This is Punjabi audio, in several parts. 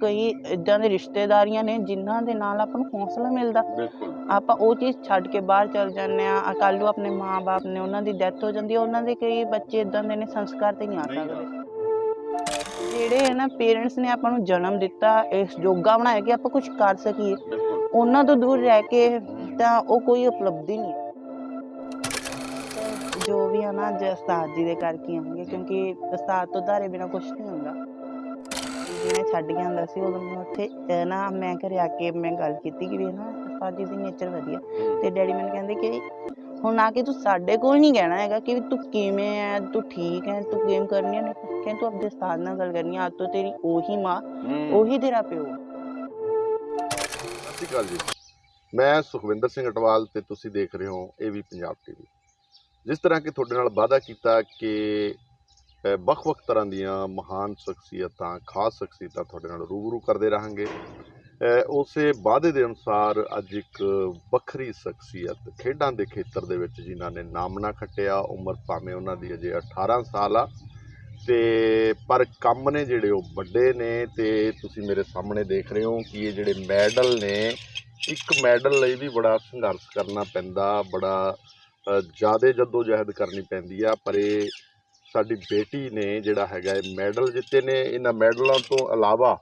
ਕਈ ਇਦਾਂ ਦੇ ਰਿਸ਼ਤੇਦਾਰੀਆਂ ਨੇ ਜਿਨ੍ਹਾਂ ਦੇ ਨਾਲ ਆਪਾਂ ਨੂੰ ਹੌਸਲਾ ਮਿਲਦਾ। ਬਿਲਕੁਲ। ਆਪਾਂ ਉਹ ਚੀਜ਼ ਛੱਡ ਕੇ ਬਾਹਰ ਚਲ ਜਾਂਦੇ ਆ ਕੱਲ੍ਹ ਨੂੰ ਆਪਣੇ ਮਾਂ-ਬਾਪ ਨੇ ਉਹਨਾਂ ਦੀ ਡੈਥ ਹੋ ਜਾਂਦੀ ਹੈ। ਉਹਨਾਂ ਦੇ ਕਈ ਬੱਚੇ ਇਦਾਂ ਦੇ ਨੇ ਸੰਸਕਾਰ ਤੇ ਨਹੀਂ ਆ ਆ। ਸਕਦੇ। ਜਿਹੜੇ ਨਾ ਪੇਰੈਂਟਸ ਨੇ ਆਪਾਂ ਨੂੰ ਜਨਮ ਦਿੱਤਾ ਇਸ ਜੋਗਾ ਬਣਾਇਆ ਕਿ ਆਪਾਂ ਕੁਝ ਕਰ ਸਕੀਏ। ਉਹਨਾਂ ਤੋਂ ਦੂਰ ਰਹਿ ਕੇ ਤਾਂ ਉਹ ਕੋਈ ਉਪਲਬਧੀ ਨਹੀਂ ਜੋ ਵੀ ਹੈ ਨਾ ਜੇ ਉਸਤਾਦ ਜੀ ਦੇ ਕਰਕੇ ਆਉਂਗੇ ਕਿਉਂਕਿ ਉਸਤਾਦ ਤੋਂ ਧਾਰੇ ਬਿਨਾ ਕੁਝ ਨਹੀਂ ਹੁੰਦਾ। ਜਿਹਨੇ ਛੱਡ ਕੇ ਆਉਂਦਾ ਸੀ ਉਦੋਂ ਮੈਂ ਉੱਥੇ ਅਹ ਨਾ ਮੈਂ ਘਰੇ ਆ ਕੇ ਮੈਂ ਗੱਲ ਕੀਤੀ ਕਿ ਵੀ ਨਾ ਉਸਤਾਦ ਜੀ ਦੀ ਨੇਚਰ ਵਧੀਆ ਤੇ ਡੈਡੀ ਮੈਨੂੰ ਕਹਿੰਦੇ ਕਿ ਹੁਣ ਆ ਕੇ ਤੂੰ ਸਾਡੇ ਕੋਲ ਨਹੀਂ ਕਹਿਣਾ ਹੈਗਾ ਕਿ ਵੀ ਤੂੰ ਕਿਵੇਂ ਹੈ ਤੂੰ ਠੀਕ ਹੈ ਤੂੰ ਗੇਮ ਕਰਨੀ ਹੈ ਨਹੀਂ ਕਹਿੰਦੇ ਤੂੰ ਆਪਣੇ ਉਸਤਾਦ ਨਾਲ ਗੱਲ ਕਰਨੀ ਅੱਜ ਤੋਂ ਤੇਰੀ ਉਹੀ ਮਾਂ। ਉਹੀ ਤੇਰਾ ਪਿਓ। ਸਤਿ ਸ਼੍ਰੀ ਅਕਾਲ ਜੀ ਮੈਂ ਸੁਖਵਿੰਦਰ ਸਿੰਘ ਅਟਵਾਲ ਤੇ ਤੁਸੀਂ ਦੇਖ ਰਹੇ ਹੋ ਏਵੀ ਪੰਜਾਬ ਟੀਵੀ ਜਿਸ ਤਰ੍ਹਾਂ ਕਿ ਤੁਹਾਡੇ ਨਾਲ ਵਾਅਦਾ ਕੀਤਾ ਕਿ ਵੱਖ-ਵੱਖ ਤਰ੍ਹਾਂ ਦੀਆਂ ਮਹਾਨ ਸ਼ਖਸੀਅਤਾਂ, ਖਾਸ ਸ਼ਖਸੀਅਤਾਂ ਤੁਹਾਡੇ ਨਾਲ ਰੂਬਰੂ ਕਰਦੇ ਰਹਾਂਗੇ। ਉਸੇ ਵਾਅਦੇ ਦੇ ਅਨੁਸਾਰ ਅੱਜ ਇੱਕ ਵੱਖਰੀ ਸ਼ਖਸੀਅਤ ਖੇਡਾਂ ਦੇ ਖੇਤਰ ਦੇ ਵਿੱਚ ਜਿਨ੍ਹਾਂ ਨੇ ਨਾਮਣਾ ਖੱਟਿਆ, ਉਮਰ ਭਾਵੇਂ ਉਹਨਾਂ ਦੀ ਅਜੇ 18 ਸਾਲ ਆ। ਤੇ ਪਰ ਕੰਮ ਨੇ ਜਿਹੜੇ ਉਹ ਵੱਡੇ ਨੇ ਤੇ ਤੁਸੀਂ ਮੇਰੇ ਸਾਹਮਣੇ ਦੇਖ ਰਹੇ ਹੋ ਕਿ ਇਹ ਜਿਹੜੇ ਮੈਡਲ ਨੇ, ਇੱਕ ਮੈਡਲ ਲਈ ਵੀ ਬੜਾ ਸੰਘਰਸ਼ ਕਰਨਾ ਪੈਂਦਾ, ਬੜਾ ਜ਼ਿਆਦਾ ਜਹਿਦ ਕਰਨੀ ਪੈਂਦੀ ਆ, ਪਰ ਇਹ ਸਾਡੀ ਬੇਟੀ ਨੇ ਜਿਹੜਾ ਹੈਗਾ ਇਹ ਮੈਡਲ ਜਿੱਤੇ ਨੇ। ਇਹਨਾਂ ਮੈਡਲਾਂ ਤੋਂ ਇਲਾਵਾ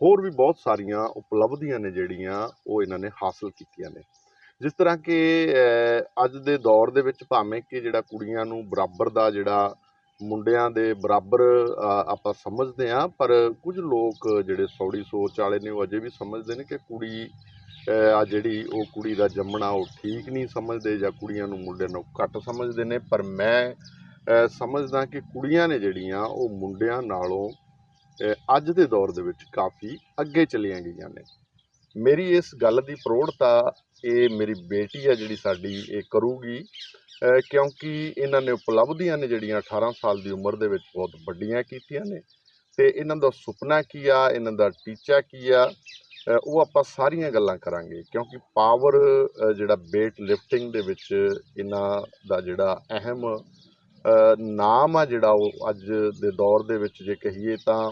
ਹੋਰ ਵੀ ਬਹੁਤ ਸਾਰੀਆਂ ਉਪਲਬਧੀਆਂ ਨੇ ਜਿਹੜੀਆਂ ਉਹ ਇਹਨਾਂ ਨੇ ਹਾਸਲ ਕੀਤੀਆਂ ਨੇ। ਜਿਸ ਤਰ੍ਹਾਂ ਕਿ ਅੱਜ ਦੇ ਦੌਰ ਦੇ ਵਿੱਚ ਭਾਵੇਂ ਕਿ ਜਿਹੜਾ ਕੁੜੀਆਂ ਨੂੰ ਬਰਾਬਰ ਦਾ ਜਿਹੜਾ ਮੁੰਡਿਆਂ ਦੇ ਬਰਾਬਰ ਆਪਾਂ ਸਮਝਦੇ ਹਾਂ, ਪਰ ਕੁਝ ਲੋਕ ਜਿਹੜੇ ਸੌੜੀ ਸੋਚ ਵਾਲੇ ਨੇ ਉਹ ਅਜੇ ਵੀ ਸਮਝਦੇ ਨੇ ਕਿ ਕੁੜੀ ਆ ਜਿਹੜੀ ਉਹ ਕੁੜੀ ਦਾ ਜੰਮਣਾ ਉਹ ਠੀਕ ਨਹੀਂ ਸਮਝਦੇ ਜਾਂ ਕੁੜੀਆਂ ਨੂੰ ਮੁੰਡਿਆਂ ਨੂੰ ਘੱਟ ਸਮਝਦੇ ਨੇ। ਪਰ ਮੈਂ ਸਮਝਦਾ ਕਿ ਕੁੜੀਆਂ ਨੇ ਜਿਹੜੀਆਂ ਉਹ ਮੁੰਡਿਆਂ ਨਾਲੋਂ ਅੱਜ ਦੇ ਦੌਰ ਦੇ ਵਿੱਚ ਕਾਫੀ ਅੱਗੇ ਚਲੀਆਂ ਗਈਆਂ ਨੇ। ਮੇਰੀ ਇਸ ਗੱਲ ਦੀ ਪ੍ਰੋੜਤਾ ਇਹ ਮੇਰੀ ਬੇਟੀ ਆ ਜਿਹੜੀ ਸਾਡੀ ਇਹ ਕਰੂਗੀ ਕਿਉਂਕਿ ਇਹਨਾਂ ਨੇ ਉਪਲਬਧੀਆਂ ਨੇ ਜਿਹੜੀਆਂ 18 ਸਾਲ ਦੀ ਉਮਰ ਦੇ ਵਿੱਚ ਬਹੁਤ ਵੱਡੀਆਂ ਕੀਤੀਆਂ ਨੇ ਤੇ ਇਹਨਾਂ ਦਾ ਸੁਪਨਾ ਕੀ ਆ, ਇਹਨਾਂ ਦਾ ਟੀਚਾ ਕੀ ਆ ਉਹ ਆਪਾਂ ਸਾਰੀਆਂ ਗੱਲਾਂ ਕਰਾਂਗੇ, ਕਿਉਂਕਿ ਪਾਵਰ ਜਿਹੜਾ weight lifting ਦੇ ਵਿੱਚ ਇਹਨਾਂ ਦਾ ਜਿਹੜਾ ਅਹਿਮ ਨਾਮ ਆ ਜਿਹੜਾ ਉਹ ਅੱਜ ਦੇ ਦੌਰ ਦੇ ਵਿੱਚ ਜੇ ਕਹੀਏ ਤਾਂ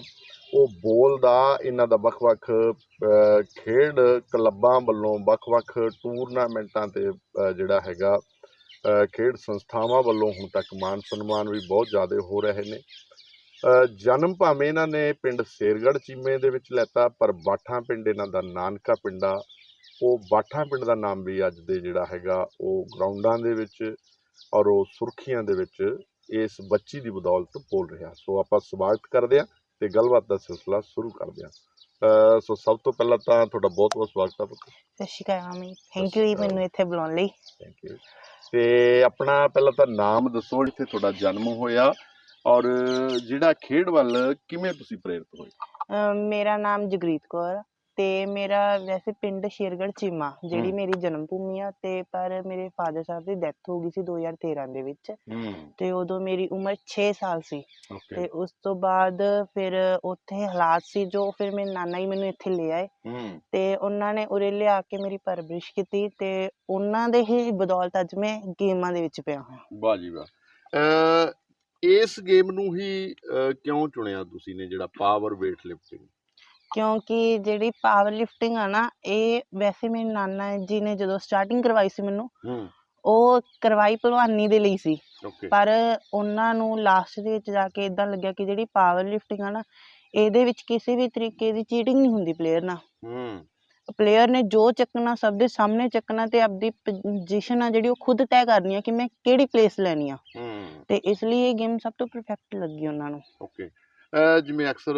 ਉਹ ਬੋਲਦਾ ਇਹਨਾਂ ਦਾ ਵੱਖ-ਵੱਖ ਖੇਡ ਕਲੱਬਾਂ ਵੱਲੋਂ ਵੱਖ-ਵੱਖ ਟੂਰਨਾਮੈਂਟਾਂ ਤੇ ਜਿਹੜਾ ਹੈਗਾ ਖੇਡ ਸੰਸਥਾਵਾਂ ਵੱਲੋਂ ਹੁਣ ਤੱਕ ਮਾਨ ਸਨਮਾਨ ਵੀ ਬਹੁਤ ਜ਼ਿਆਦਾ ਹੋ ਰਹੇ ਨੇ। ਜਨਮ ਭਾਵੇਂ ਇਹਨਾਂ ਨੇ ਪਿੰਡ ਸ਼ੇਰਗੜ੍ਹ ਚੀਮੇ ਦੇ ਵਿੱਚ ਲੈਤਾ, ਪਰ ਬਾਠਾਂ ਪਿੰਡ ਇਹਨਾਂ ਦਾ ਨਾਨਕਾ ਪਿੰਡਾ ਉਹ ਬਾਠਾ ਪਿੰਡ ਦਾ ਨਾਮ ਵੀ ਅੱਜ ਦੇ ਜਿਹੜਾ ਹੈਗਾ, ਉਹ ਗਰਾਊਂਡਾਂ ਦੇ ਵਿੱਚ ਔਰ ਉਹ ਸੁਰਖੀਆਂ ਦੇ ਵਿੱਚ ਇਸ ਬੱਚੀ ਦੀ ਬਦੌਲਤ ਬੋਲ ਰਿਹਾ। ਸੋ ਆਪਾਂ ਸਵਾਗਤ ਕਰਦੇ ਹਾਂ ਤੇ ਗੱਲਬਾਤ ਦਾ ਸਿਲਸਿਲਾ ਸ਼ੁਰੂ ਕਰਦੇ ਅ, ਸੋ ਸਭ ਤੋਂ ਪਹਿਲਾਂ ਤਾਂ ਤੁਹਾਡਾ ਬਹੁਤ ਬਹੁਤ ਸਵਾਗਤ ਹੈ ਪੁੱਤ ਸਤਿ ਸ਼੍ਰੀ ਅਕਾਲ ਮਾਮੀ। ਥੈਂਕ ਯੂ ਜੀ। ਮੈਨੂੰ ਇੱਥੇ ਬੁਲਾਉਣ ਲਈ। ਥੈਂਕ ਯੂ ਤੇ ਆਪਣਾ ਪਹਿਲਾਂ ਤਾਂ ਨਾਮ ਦੱਸੋ ਜਿੱਥੇ ਤੁਹਾਡਾ ਜਨਮ ਹੋਇਆ ਔਰ ਜਿਹੜਾ ਖੇਡ ਵੱਲ ਕਿਵੇਂ ਤੁਸੀਂ ਪ੍ਰੇਰਿਤ ਹੋਏ? ਮੇਰਾ ਨਾਮ ਜਗਰੀਤ ਕੌਰ ਆ ਤੇ ਮੇਰਾ ਵੈਸੇ ਪਿੰਡ ਸ਼ੇਰਗੜ੍ਹ ਚੀਮਾ ਜਿਹੜੀ। ਮੇਰੀ ਜਨਮ ਭੂਮੀ ਆ ਤੇ ਪਰ ਮੇਰੇ ਫਾਦਰ ਸਾਹਿਬ ਦੀ ਡੈਥ ਹੋ ਗਈ ਸੀ 2013 ਦੇ ਵਿੱਚ ਹੂੰ। ਤੇ ਉਦੋਂ ਮੇਰੀ ਉਮਰ 6 ਸਾਲ ਸੀ ਓਕੇ। ਤੇ ਉਸ ਤੋਂ ਬਾਅਦ ਫਿਰ ਉੱਥੇ ਹਾਲਾਤ ਸੀ ਜੋ ਫਿਰ ਮੇਰੇ ਨਾਨਾ ਹੀ ਮੈਨੂੰ ਇੱਥੇ ਲੈ ਆਏ ਹੂੰ। ਤੇ ਉਹਨਾਂ ਨੇ ਉਰੇ ਲਿਆ ਕੇ ਮੇਰੀ ਪਰਵਰਿਸ਼ ਕੀਤੀ ਤੇ ਉਹਨਾਂ ਦੇ ਹੀ ਬਦੌਲਤ ਅੱਜ ਮੈਂ ਗੇਮਾਂ ਦੇ ਵਿੱਚ ਪਿਆ ਹਾਂ ਵਾਹ ਜੀ ਵਾਹ। ਅ, ਇਸ ਗੇਮ ਨੂੰ ਹੀ ਕਿਉਂ ਚੁਣਿਆ ਤੁਸੀਂ ਨੇ ਜਿਹੜਾ ਪਾਵਰ weight lifting? ਕਿਉਂਕਿ ਜਿਹੜੀ ਪਾਵਰ ਲਿਫਟਿੰਗ ਆ ਨਾ ਇਹ ਵੈਸੇ ਮੇਰੇ ਨਾਨਾ ਜੀ ਨੇ ਜਦੋਂ ਸਟਾਰਟਿੰਗ ਕਰਵਾਈ ਸੀ ਮੈਨੂੰ ਉਹ ਕਰਵਾਈ ਭਲਵਾਨੀ ਦੇ ਲਈ ਸੀ। ਪਰ ਉਹਨਾਂ ਨੂੰ ਲਾਸਟ ਦੇ ਵਿੱਚ ਜਾ ਕੇ ਇਦਾਂ ਲੱਗਿਆ ਕਿ ਜਿਹੜੀ ਪਾਵਰ ਲਿਫਟਿੰਗ ਆ ਨਾ ਇਹਦੇ ਵਿੱਚ ਕਿਸੇ ਵੀ ਤਰੀਕੇ ਦੀ ਚੀਟਿੰਗ ਨਹੀਂ ਹੁੰਦੀ ਪਲੇਅਰ ਨਾਲ। ਹੂੰ। ਪਲੇਅਰ ਨੇ ਜੋ ਚੱਕਣਾ ਸਭ ਦੇ ਸਾਹਮਣੇ ਚੱਕਣਾ ਤੇ ਆਪਦੀ ਪੋਜੀਸ਼ਨ ਆ ਜਿਹੜੀ ਉਹ ਖੁਦ ਤੈਅ ਕਰਨੀ ਆ ਕਿ ਮੈਂ ਕਿਹੜੀ ਪਲੇਸ ਲੈਣੀ ਆ। ਹੂੰ। ਤੇ ਇਸ ਲਈ ਇਹ ਗੇਮ ਸਭ ਤੋਂ ਪਰਫੈਕਟ ਲੱਗੀ ਉਹਨਾਂ ਨੂੰ। ਓਕੇ ਜਿਵੇਂ ਅਕਸਰ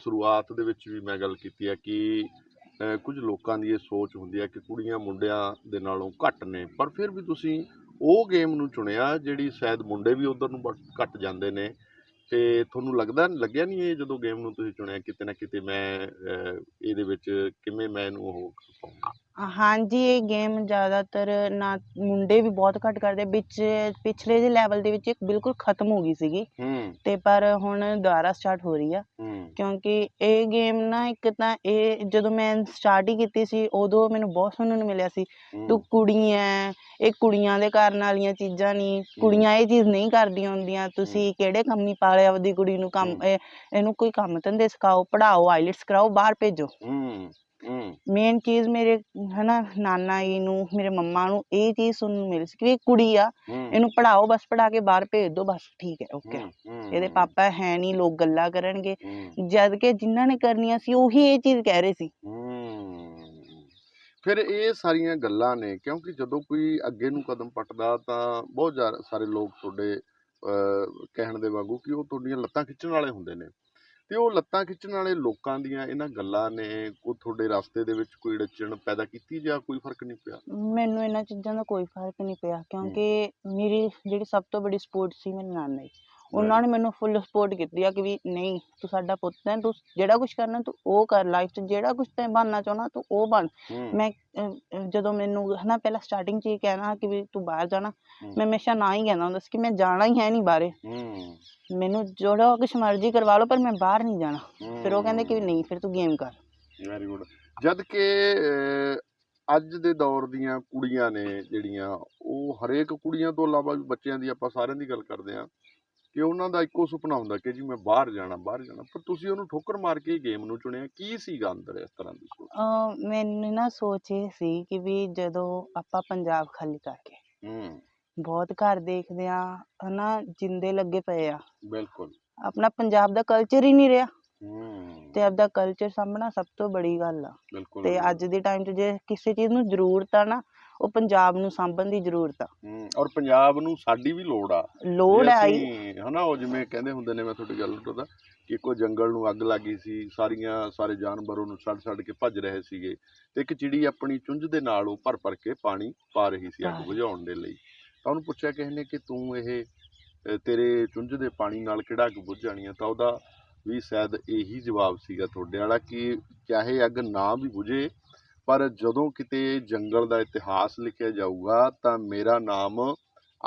ਸ਼ੁਰੂਆਤ ਦੇ ਵਿੱਚ ਵੀ ਮੈਂ ਗੱਲ ਕੀਤੀ ਹੈ ਕਿ ਕੁਝ ਲੋਕਾਂ ਦੀ ਇਹ ਸੋਚ ਹੁੰਦੀ ਹੈ ਕਿ ਕੁੜੀਆਂ ਮੁੰਡਿਆਂ ਦੇ ਨਾਲੋਂ ਘੱਟ ਨੇ। ਪਰ ਫਿਰ ਵੀ ਤੁਸੀਂ ਉਹ ਗੇਮ ਨੂੰ ਚੁਣਿਆ ਜਿਹੜੀ ਸ਼ਾਇਦ ਮੁੰਡੇ ਵੀ ਉਧਰ ਨੂੰ ਬ- ਘੱਟ ਜਾਂਦੇ ਨੇ। ਤੇ ਤੁਹਾਨੂੰ ਲੱਗਦਾ, ਲੱਗਿਆ ਨਹੀਂ ਇਹ ਜਦੋਂ ਗੇਮ ਨੂੰ ਤੁਸੀਂ ਚੁਣਿਆ ਕਿਤੇ ਨਾ ਕਿਤੇ ਮੈਂ ਇਹਦੇ ਵਿੱਚ ਕਿਵੇਂ ਮੈਂ ਇਹਨੂੰ ਉਹ ਕਰ ਹਾਂਜੀ ਇਹ ਗੇਮ ਜ਼ਿਆਦਾਤਰ ਨਾ ਮੁੰਡੇ ਵੀ ਬਹੁਤ ਘੱਟ ਕਰਦੇ। ਵਿੱਚ ਪਿਛਲੇ ਜਿਹੇ ਲੈਵਲ ਦੇ ਵਿੱਚ ਬਿਲਕੁਲ ਖਤਮ ਹੋ ਗਈ ਸੀਗੀ। ਹੂੰ। ਤੇ ਪਰ ਹੁਣ ਦੁਬਾਰਾ ਸਟਾਰਟ ਹੋ ਰਹੀ ਆ। ਹੂੰ। ਕਿਉਂਕਿ ਇਹ ਗੇਮ ਨਾ ਇੱਕ ਤਾਂ ਇਹ ਜਦੋਂ ਮੈਂ ਸਟਾਰਟ ਹੀ ਕੀਤੀ ਸੀ ਉਦੋਂ ਮੈਨੂੰ ਬਹੁਤ ਸੁਣਨ ਨੂੰ ਮਿਲਿਆ ਸੀ ਤੂੰ ਕੁੜੀ ਐ ਇਹ ਕੁੜੀਆਂ ਦੇ ਕਰਨ ਵਾਲੀਆਂ ਚੀਜ਼ਾਂ ਨਹੀਂ ਕੁੜੀਆਂ ਇਹ ਚੀਜ਼ ਨਹੀਂ ਕਰਦੀਆਂ ਹੁੰਦੀਆਂ। ਤੁਸੀਂ ਕਿਹੜੇ ਕੰਮੀ ਪਾਲਿਆ ਆਪਦੀ ਕੁੜੀ ਨੂੰ ਕੰਮ ਹੂੰ। ਇਹ- ਇਹਨੂੰ ਕੋਈ ਕੰਮ ਧੰਦੇ ਸਿਖਾਓ ਪੜ੍ਹਾਓ ਆਈਲੈਟਸ ਕਰਾਓ ਬਾਹਰ ਭੇਜੋ। ਹੂੰ। ਮੇਨ ਚੀਜ਼ ਮੇਰੇ ਹਨਾ ਨਾਨਾ ਜੀ ਨੂੰ ਮੇਰੇ ਮੰਮਾ ਨੂੰ ਇਹ ਚੀਜ਼ ਸੁਣਨ ਨੂੰ ਮਿਲੀ ਸੀ ਕਿ ਇਹ ਕੁੜੀ ਆ ਇਹਨੂੰ ਪੜ੍ਹਾਓ ਬਸ ਪੜ੍ਹਾ ਕੇ ਬਾਹਰ ਭੇਜ ਦਿਓ ਬਸ ਠੀਕ ਹੈ ਓਕੇ। ਇਹਦੇ ਪਾਪਾ ਹੈ ਨਹੀਂ ਲੋਕ ਗੱਲਾਂ ਕਰਨਗੇ। ਜਦ ਕਿ ਜਿਨ੍ਹਾਂ ਨੇ ਕਰਨੀਆਂ ਸੀ ਉਹੀ ਇਹ ਚੀਜ਼ ਕਹਿ ਰਹੇ ਸੀ। ਫਿਰ ਇਹ ਸਾਰੀਆਂ ਗੱਲਾਂ ਨੇ ਕਿਉਂਕਿ ਜਦੋਂ ਕੋਈ ਅੱਗੇ ਨੂੰ ਕਦਮ ਪੱਟਦਾ ਤਾਂ ਬਹੁਤ ਸਾਰੇ ਲੋਕ ਤੁਹਾਡੇ ਕਹਿਣ ਦੇ ਵਾਂਗੂ ਕਿ ਉਹ ਤੁਹਾਡੀਆਂ ਲੱਤਾਂ ਖਿੱਚਣ ਵਾਲੇ ਹੁੰਦੇ ਨੇ। ਤੇ ਉਹ ਲੱਤਾਂ ਖਿੱਚਣ ਵਾਲੇ ਲੋਕਾਂ ਦੀਆਂ ਇਹਨਾਂ ਗੱਲਾਂ ਨੇ ਉਹ ਤੁਹਾਡੇ ਰਸਤੇ ਦੇ ਵਿੱਚ ਕੋਈ ਅੜਚਣ ਪੈਦਾ ਕੀਤੀ ਜਾਂ ਕੋਈ ਫ਼ਰਕ ਨਹੀਂ ਪਿਆ? ਮੈਨੂੰ ਇਹਨਾਂ ਚੀਜ਼ਾਂ ਦਾ ਕੋਈ ਫ਼ਰਕ ਨਹੀਂ ਪਿਆ ਕਿਉਂਕਿ ਮੇਰੀ ਜਿਹੜੀ ਸਭ ਤੋਂ ਵੱਡੀ ਸਪੋਰਟ ਸੀ ਮੇਰੇ ਨਾਨਾ ਜੀ। ਉਹਨਾਂ ਨੇ ਮੈਨੂੰ ਫੁੱਲ ਸਪੋਰਟ ਕੀਤੀ ਆ ਕਿ ਵੀ ਨਹੀਂ ਤੂੰ ਸਾਡਾ ਪੁੱਤ ਹੈ ਤੂੰ ਜਿਹੜਾ ਕੁਝ ਕਰਨਾ ਤੂੰ ਉਹ ਕਰ ਲਾਈਫ 'ਚ ਜਿਹੜਾ ਕੁਝ ਤੈਂ ਬਣਨਾ ਚਾਹੁੰਦਾ ਤੂੰ ਉਹ ਬਣ। ਮੈਂ ਅਹ, ਜਦੋਂ ਮੈਨੂੰ ਹਨਾ ਪਹਿਲਾਂ ਸਟਾਰਟਿੰਗ 'ਚ ਹੀ ਕਹਿਣਾ ਕਿ ਵੀ ਤੂੰ ਬਾਹਰ ਜਾਣਾ। ਮੈਂ ਹਮੇਸ਼ਾ ਨਾ ਹੀ ਕਹਿੰਦਾ ਹੁੰਦਾ ਸੀ ਕਿ ਮੈਂ ਜਾਣਾ ਹੀ ਹੈ ਨਹੀਂ ਬਾਹਰੇ। ਹੂੰ, ਮੈਨੂੰ ਜਿਹੜਾ ਕੁਛ ਮਰਜ਼ੀ ਕਰਵਾ ਲਓ ਪਰ ਮੈਂ ਬਾਹਰ ਨਹੀਂ ਜਾਣਾ। ਫਿਰ ਉਹ ਕਹਿੰਦੇ ਕਿ ਨਹੀਂ ਫਿਰ ਤੂੰ ਗੇਮ ਕਰ। ਵੈਰੀ ਗੁੱਡ ਜਦ ਕਿ ਅਹ, ਅੱਜ ਦੇ ਦੌਰ ਦੀਆਂ ਕੁੜੀਆਂ ਨੇ ਜਿਹੜੀਆਂ ਉਹ ਹਰੇਕ ਕੁੜੀਆਂ ਤੋਂ ਇਲਾਵਾ ਵੀ ਬੱਚਿਆਂ ਦੀ ਆਪਾਂ ਸਾਰਿਆਂ ਦੀ ਗੱਲ ਕਰਦੇ ਆ ਕਿ ਉਹਨਾਂ ਦਾ ਇੱਕੋ ਸੁਪਨਾ ਹੁੰਦਾ ਕਿ ਜੀ ਮੈਂ ਬਾਹਰ ਜਾਣਾ ਬਾਹਰ ਜਾਣਾ। ਪਰ ਤੁਸੀਂ ਉਹਨੂੰ ਠੋਕਰ ਮਾਰ ਕੇ ਗੇਮ ਨੂੰ ਚੁਣਿਆ। ਕੀ ਸੀਗਾ ਅੰਦਰ ਇਸ ਤਰ੍ਹਾਂ ਦੀ ਸੋਚ? ਅਹ ਮੈਨੂੰ ਨਾ ਸੋਚ ਇਹ ਸੀ ਕਿ ਵੀ ਜਦੋਂ ਆਪਾਂ ਪੰਜਾਬ ਖਾਲੀ ਕਰਕੇ ਹੂੰ। ਬਹੁਤ ਘਰ ਦੇਖਦੇ ਆ ਹਨਾ ਜਿੰਦੇ ਲੱਗੇ ਪਏ ਆ। ਬਿਲਕੁਲ। ਆਪਣਾ ਪੰਜਾਬ ਦਾ ਕਲਚਰ ਹੀ ਨਹੀਂ ਰਿਹਾ। ਹੂੰ। ਤੇ ਆਪਦਾ ਕਲਚਰ ਸਾਂਭਣਾ ਸਭ ਤੋਂ ਬੜੀ ਗੱਲ ਆ। ਬਿਲਕੁਲ ਤੇ ਅੱਜ ਦੇ ਟਾਈਮ 'ਚ ਜੇ ਕਿਸੇ ਚੀਜ਼ ਨੂੰ ਜ਼ਰੂਰਤ ਆ ਨਾ ਉਹ ਪੰਜਾਬ ਨੂੰ ਸਾਂਭਣ ਦੀ ਜ਼ਰੂਰਤ ਆ। ਹੂੰ ਔਰ ਪੰਜਾਬ ਨੂੰ ਸਾਡੀ ਵੀ ਲੋੜ ਆ। ਲੋੜ ਅਸੀਂ ਹਨਾ ਉਹ ਜਿਵੇਂ ਕਹਿੰਦੇ ਹੁੰਦੇ ਨੇ ਮੈਂ ਤੁਹਾਡੀ ਗੱਲ ਟੋਦਾ ਕਿ ਕੋਈ ਜੰਗਲ ਨੂੰ ਅੱਗ ਲੱਗੀ ਸੀ ਸਾਰੀਆਂ ਸਾਰੇ ਜਾਨਵਰ ਉਹਨੂੰ ਛੱਡ ਛੱਡ ਕੇ ਭੱਜ ਰਹੇ ਸੀਗੇ। ਤੇ ਇੱਕ ਚਿੜੀ ਆਪਣੀ ਚੁੰਝ ਦੇ ਨਾਲ ਉਹ ਭਰ ਭਰ ਕੇ ਪਾਣੀ ਪਾ ਰਹੀ ਸੀ ਅੱਗ। ਬੁਝਾਉਣ ਦੇ ਲਈ। ਤਾਂ ਉਹਨੂੰ ਪੁੱਛਿਆ ਕਿਸੇ ਨੇ ਕਿ ਤੂੰ ਇਹ ਤੇਰੇ ਚੁੰਝ ਦੇ ਪਾਣੀ ਨਾਲ ਕਿਹੜਾ ਅੱਗ ਬੁਝ ਜਾਣੀ ਆ? ਤਾਂ ਉਹਦਾ ਵੀ ਸ਼ਾਇਦ ਇਹੀ ਜਵਾਬ ਸੀਗਾ ਤੁਹਾਡੇ ਵਾਲਾ ਕਿ ਚਾਹੇ ਅੱਗ ਨਾ ਵੀ ਬੁਝੇ ਪਰ ਜਦੋਂ ਕਿਤੇ ਜੰਗਲ ਦਾ ਇਤਿਹਾਸ ਲਿਖਿਆ ਜਾਊਗਾ ਤਾਂ ਮੇਰਾ ਨਾਮ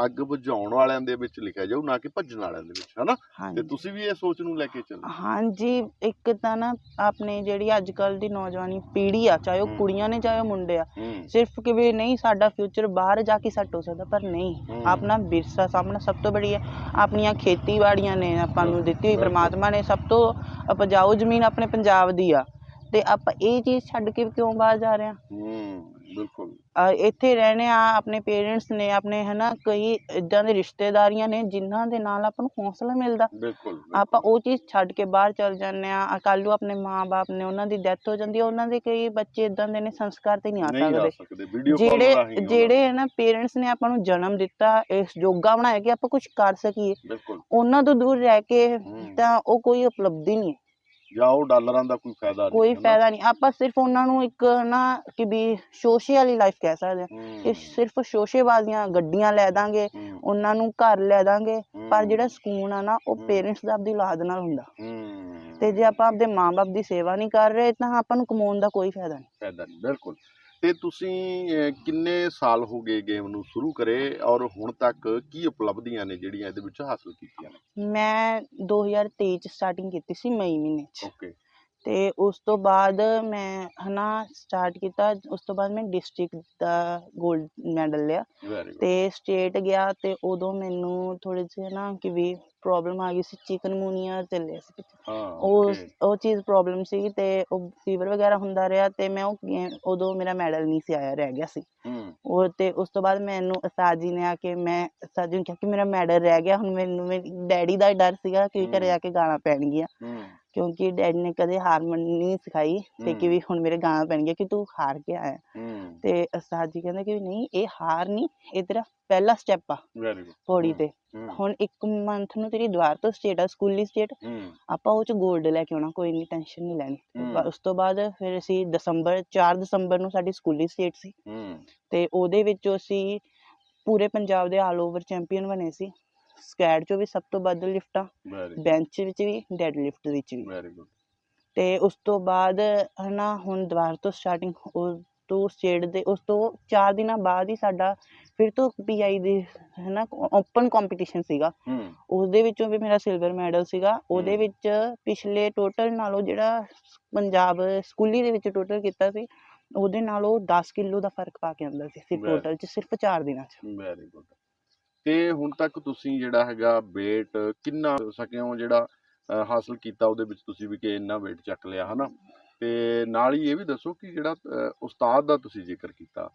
ਅੱਗ ਬੁਝਾਉਣ ਵਾਲਿਆਂ ਦੇ ਵਿੱਚ ਲਿਖਿਆ ਜਾਊ ਨਾ ਕਿ ਭੱਜਣ ਵਾਲਿਆਂ ਦੇ ਵਿੱਚ ਹਨਾ? ਤੇ ਤੁਸੀਂ ਵੀ ਇਹ ਸੋਚ ਨੂੰ ਲੈ ਕੇ ਚੱਲੋ। ਹਾਂਜੀ ਇੱਕ ਤਾਂ ਨਾ ਆਪਣੇ ਜਿਹੜੀ ਅੱਜ ਕੱਲ ਦੀ ਨੌਜਵਾਨੀ ਪੀੜ੍ਹੀ ਆ ਚਾਹੇ ਉਹ। ਕੁੜੀਆਂ ਨੇ ਚਾਹੇ ਉਹ ਮੁੰਡੇ ਆ ਸਿਰਫ ਕਿ ਵੀ ਨਹੀਂ ਸਾਡਾ ਫਿਊਚਰ ਬਾਹਰ ਜਾ ਕੇ ਸੈੱਟ ਹੋ ਸਕਦਾ ਪਰ ਨਹੀਂ। ਆਪਣਾ ਵਿਰਸਾ ਸਾਹਮਣਾ ਸਭ ਤੋਂ ਬੜੀ ਹੈ। ਆਪਣੀਆਂ ਖੇਤੀਬਾੜੀਆਂ ਨੇ ਆਪਾਂ ਨੂੰ ਦਿੱਤੀ ਹੋਈ। ਪ੍ਰਮਾਤਮਾ ਨੇ ਸਭ ਤੋਂ ਉਪਜਾਊ ਜ਼ਮੀਨ ਆਪਣੇ ਪੰਜਾਬ ਦੀ ਆ। ਤੇ ਆਪਾਂ ਇਹ ਚੀਜ਼ ਛੱਡ ਕੇ ਕਿਉਂ ਬਾਹਰ ਜਾ ਰਹੇ ਆ ਹੂੰ ਬਿਲਕੁਲ। ਅਹ ਇੱਥੇ ਰਹਿਣੇ ਆ ਆਪਣੇ ਪੇਰੈਂਟਸ ਨੇ ਆਪਣੇ ਹਨਾ ਕਈ ਇਦਾਂ ਦੇ ਰਿਸ਼ਤੇਦਾਰੀਆਂ ਨੇ ਜਿਨ੍ਹਾਂ ਦੇ ਨਾਲ ਆਪਾਂ ਨੂੰ ਹੌਸਲਾ ਮਿਲਦਾ। ਬਿਲਕੁਲ ਆਪਾਂ ਉਹ ਚੀਜ਼ ਛੱਡ ਕੇ ਬਾਹਰ ਚਲ ਜਾਂਦੇ ਆ ਕੱਲ੍ਹ ਨੂੰ ਆਪਣੇ ਮਾਂ-ਬਾਪ ਨੇ ਉਹਨਾਂ ਦੀ ਡੈਥ ਹੋ ਜਾਂਦੀ ਹੈ। ਉਹਨਾਂ ਦੇ ਕਈ ਬੱਚੇ ਇਦਾਂ ਦੇ ਨੇ ਸੰਸਕਾਰ ਤੇ ਨਹੀਂ ਆ ਨਹੀਂ ਆ ਸਕਦੇ। ਸਕਦੇ ਵੀਡੀਓ ਕਾਲ ਜਿਹੜੇ ਰਾਹੀਂ ਉਹਨਾਂ ਜਿਹੜੇ ਨਾ ਪੇਰੈਂਟਸ ਨੇ ਆਪਾਂ ਨੂੰ ਜਨਮ ਦਿੱਤਾ ਇਸ ਯੋਗਾ ਬਣਾਇਆ ਕਿ ਆਪਾਂ ਕੁਝ ਕਰ ਸਕੀਏ। ਬਿਲਕੁਲ। ਉਹਨਾਂ ਤੋਂ ਦੂਰ ਰਹਿ ਕੇ ਹੂੰ। ਤਾਂ ਉਹ ਕੋਈ ਉਪਲਬਧੀ ਨਹੀਂ ਹੈ। ਜਾਂ ਉਹ ਡਾਲਰਾਂ ਦਾ ਕੋਈ ਫਾਇਦਾ ਨਹੀਂ ਕੋਈ? ਫਾਇਦਾ ਨਹੀਂ। ਆਪਾਂ ਸਿਰਫ ਉਹਨਾਂ ਨੂੰ ਇੱਕ ਨਾ ਕਿ ਵੀ ਸ਼ੋਸ਼ੇ ਵਾਲੀ ਲਾਈਫ ਕਹਿ ਸਕਦੇ ਹਾਂ। ਕਿ ਸਿਰਫ ਸ਼ੋਸ਼ੇਬਾਜ਼ੀਆਂ ਗੱਡੀਆਂ ਲੈ ਦਾਂਗੇ ਉਹਨਾਂ ਨੂੰ ਘਰ ਲੈ ਦਾਂਗੇ ਪਰ ਜਿਹੜਾ ਸਕੂਨ ਆ ਨਾ ਉਹ। ਪੇਰੈਂਟਸ ਦਾ ਆਪਦੀ ਔਲਾਦ ਨਾਲ ਹੁੰਦਾ। ਤੇ ਜੇ ਆਪਾਂ ਆਪਦੇ ਮਾਂ-ਬਾਪ ਦੀ ਸੇਵਾ ਨਹੀਂ ਕਰ ਰਹੇ ਤਾਂ ਆਪਾਂ ਨੂੰ ਕਮਾਉਣ ਦਾ ਕੋਈ ਫਾਇਦਾ ਨਹੀਂ। ਫਾਇਦਾ ਨਹੀਂ ਬਿਲਕੁਲ। ਤੇ ਤੁਸੀਂ ਅਹ, ਕਿੰਨੇ ਸਾਲ ਹੋ ਗਏ ਗੇਮ ਨੂੰ ਸ਼ੁਰੂ ਕਰੇ ਔਰ ਹੁਣ ਤੱਕ ਕੀ ਉਪਲਬਧੀਆਂ ਨੇ ਜਿਹੜੀਆਂ ਇਹਦੇ ਵਿੱਚ ਹਾਸਲ ਕੀਤੀਆਂ ਨੇ? ਮੈਂ 2023 ਚ ਸਟਾਰਟਿੰਗ ਕੀਤੀ ਸੀ ਮਈ ਮਹੀਨੇ ਚ। ਓਕੇ ਤੇ ਉਸ ਤੋਂ ਬਾਅਦ ਮੈਂ ਹਨਾ ਸਟਾਰਟ ਕੀਤਾ ਉਸ ਤੋਂ ਬਾਅਦ ਮੈਂ ਡਿਸਟ੍ਰਿਕਟ ਦਾ 골ਡ ਮੈਡਲ ਲਿਆ ਤੇ ਸਟੇਟ ਗਿਆ ਤੇ ਉਦੋਂ ਮੈਨੂੰ ਥੋੜੇ ਜਿਹੇ ਨਾ ਕਿ ਵੀ ਪ੍ਰੋਬਲਮ ਆ ਗਈ ਸੀ ਚਿਕਨਗੁਨੀਆ ਚੱਲਿਆ ਸੀ। ਹਾਂ ਉਹ ਉਹ ਚੀਜ਼ ਪ੍ਰੋਬਲਮ ਸੀ ਤੇ ਉਹ ਫੀਵਰ ਵਗੈਰਾ ਹੁੰਦਾ ਰਿਹਾ ਤੇ ਮੈਂ ਉਹ ਉਦੋਂ ਮੇਰਾ ਮੈਡਲ ਨਹੀਂ ਸੀ ਆਇਆ ਰਹਿ ਗਿਆ ਸੀ। ਹੂੰ। ਉਹ ਤੇ ਉਸ ਤੋਂ ਬਾਅਦ ਮੈਨੂੰ ਉਸਤਾਦ ਜੀ ਨੇ ਆ ਕੇ ਮੈਂ ਉਸਤਾਦ ਜੀ ਨੂੰ ਕਿਹਾ ਕਿ ਮੇਰਾ ਮੈਡਲ ਰਹਿ ਗਿਆ ਹੁਣ ਮੈਨੂੰ ਮੇਰੀ ਡੈਡੀ ਦਾ ਡਰ ਸੀਗਾ ਕਿ ਘਰੇ। ਆ ਕੇ ਗਾਲਾਂ ਪੈਣਗੀਆਂ। ਹੂੰ। ਕਿਉਂਕਿ ਡੈਡੀ ਨੇ ਕਦੇ ਹਾਰ ਮੰਨਣੀ ਨਹੀਂ ਸਿਖਾਈ ਤੇ ਕਿ। ਵੀ ਹੁਣ ਮੇਰੇ ਗਾਲਾਂ ਪੈਣਗੀਆਂ ਕਿ ਤੂੰ ਹਾਰ ਕੇ ਆਇਆ। ਤੇ ਉਸਤਾਦ ਜੀ ਕਹਿੰਦੇ ਕਿ ਨਹੀਂ ਇਹ ਹਾਰ ਨਹੀਂ ਇਹ ਤੇਰਾ ਪਹਿਲਾ ਸਟੈਪ ਆ ਵੈਰੀ ਗੁੱਡ ਪੌੜੀ। ਤੇ। ਹੁਣ ਇੱਕ ਮੰਥ ਨੂੰ ਤੇਰੀ ਦੁਆਰ ਤੋਂ ਸਟੇਟ ਆ ਸਕੂਲੀ ਸਟੇਟ ਆਪਾਂ ਉਹ ਚ 골ਡ ਲੈ ਕੇ ਆਉਣਾ ਕੋਈ ਨਹੀਂ ਟੈਨਸ਼ਨ ਨਹੀਂ ਲੈਣੀ। ਉਸ ਤੋਂ ਬਾਅਦ ਫਿਰ ਅਸੀਂ ਦਸੰਬਰ 4 ਦਸੰਬਰ ਨੂੰ ਸਾਡੀ ਸਕੂਲੀ ਸਟੇਟ ਸੀ। ਤੇ ਉਹਦੇ ਵਿੱਚੋਂ ਅਸੀਂ ਪੂਰੇ ਪੰਜਾਬ ਦੇ ਆਲ ਓਵਰ ਚੈਂਪੀਅਨ ਬਣੇ ਸੀ। ਸਕੈਡ ਚੋਂ ਵੀ ਸਭ ਤੋਂ ਵੱਧ ਲਿਫਟਾਂ ਬੈਂਚ ਵਿੱਚ ਵੀ ਡੈਡ ਲਿਫਟ ਵਿੱਚ ਵੀ। ਵੈਰੀ ਗੁੱਡ ਤੇ ਉਸ ਤੋਂ ਬਾਅਦ ਹਨਾ ਹੁਣ ਦੁਬਾਰਾ ਤੋਂ ਸਟਾਰਟਿੰਗ ਉਹ ਤੋਂ ਸਟੇਟ ਦੇ ਉਸ ਤੋਂ 4 ਦਿਨਾਂ ਬਾਅਦ ਹੀ ਸਾਡਾ ਫਿਰ ਤੋਂ ਪੀਆਈ ਦੇ ਹੈ ਨਾ ਓਪਨ ਕੰਪੀਟੀਸ਼ਨ ਸੀਗਾ। ਹੂੰ। ਉਹਦੇ ਵਿੱਚੋਂ ਵੀ ਮੇਰਾ ਸਿਲਵਰ ਮੈਡਲ ਸੀਗਾ। ਉਹਦੇ। ਵਿੱਚ ਪਿਛਲੇ ਟੋਟਲ ਨਾਲੋਂ ਜਿਹੜਾ ਪੰਜਾਬ ਸਕੂਲੀ ਦੇ ਵਿੱਚ ਟੋਟਲ ਕੀਤਾ ਸੀ ਉਹਦੇ ਨਾਲੋਂ 10 ਕਿਲੋ ਦਾ ਫ਼ਰਕ ਪਾ ਕੇ ਆਂਦਾ ਸੀ। ਸਿਰਫ ਟੋਟਲ ਚ ਸਿਰਫ 4 ਦਿਨਾਂ ਚ। ਵੈਰੀ ਗੁੱਡ ਤੇ ਹੁਣ ਤੱਕ ਤੁਸੀਂ ਜਿਹੜਾ ਹੈਗਾ weight ਕਿੰਨਾ ਸਕੇ ਹੋ ਜਿਹੜਾ ਅ, ਹਾਸਲ ਕੀਤਾ ਉਹਦੇ ਵਿੱਚ ਤੁਸੀਂ ਵੀ ਕਿ ਇੰਨਾ weight ਚੱਕ ਲਿਆ ਹਨਾ? ਤੇ ਨਾਲ ਹੀ ਇਹ ਵੀ ਦੱਸੋ ਕਿ ਜਿਹੜਾ ਉਸਤਾਦ ਦਾ ਤੁਸੀਂ ਜ਼ਿਕਰ ਕੀਤਾ।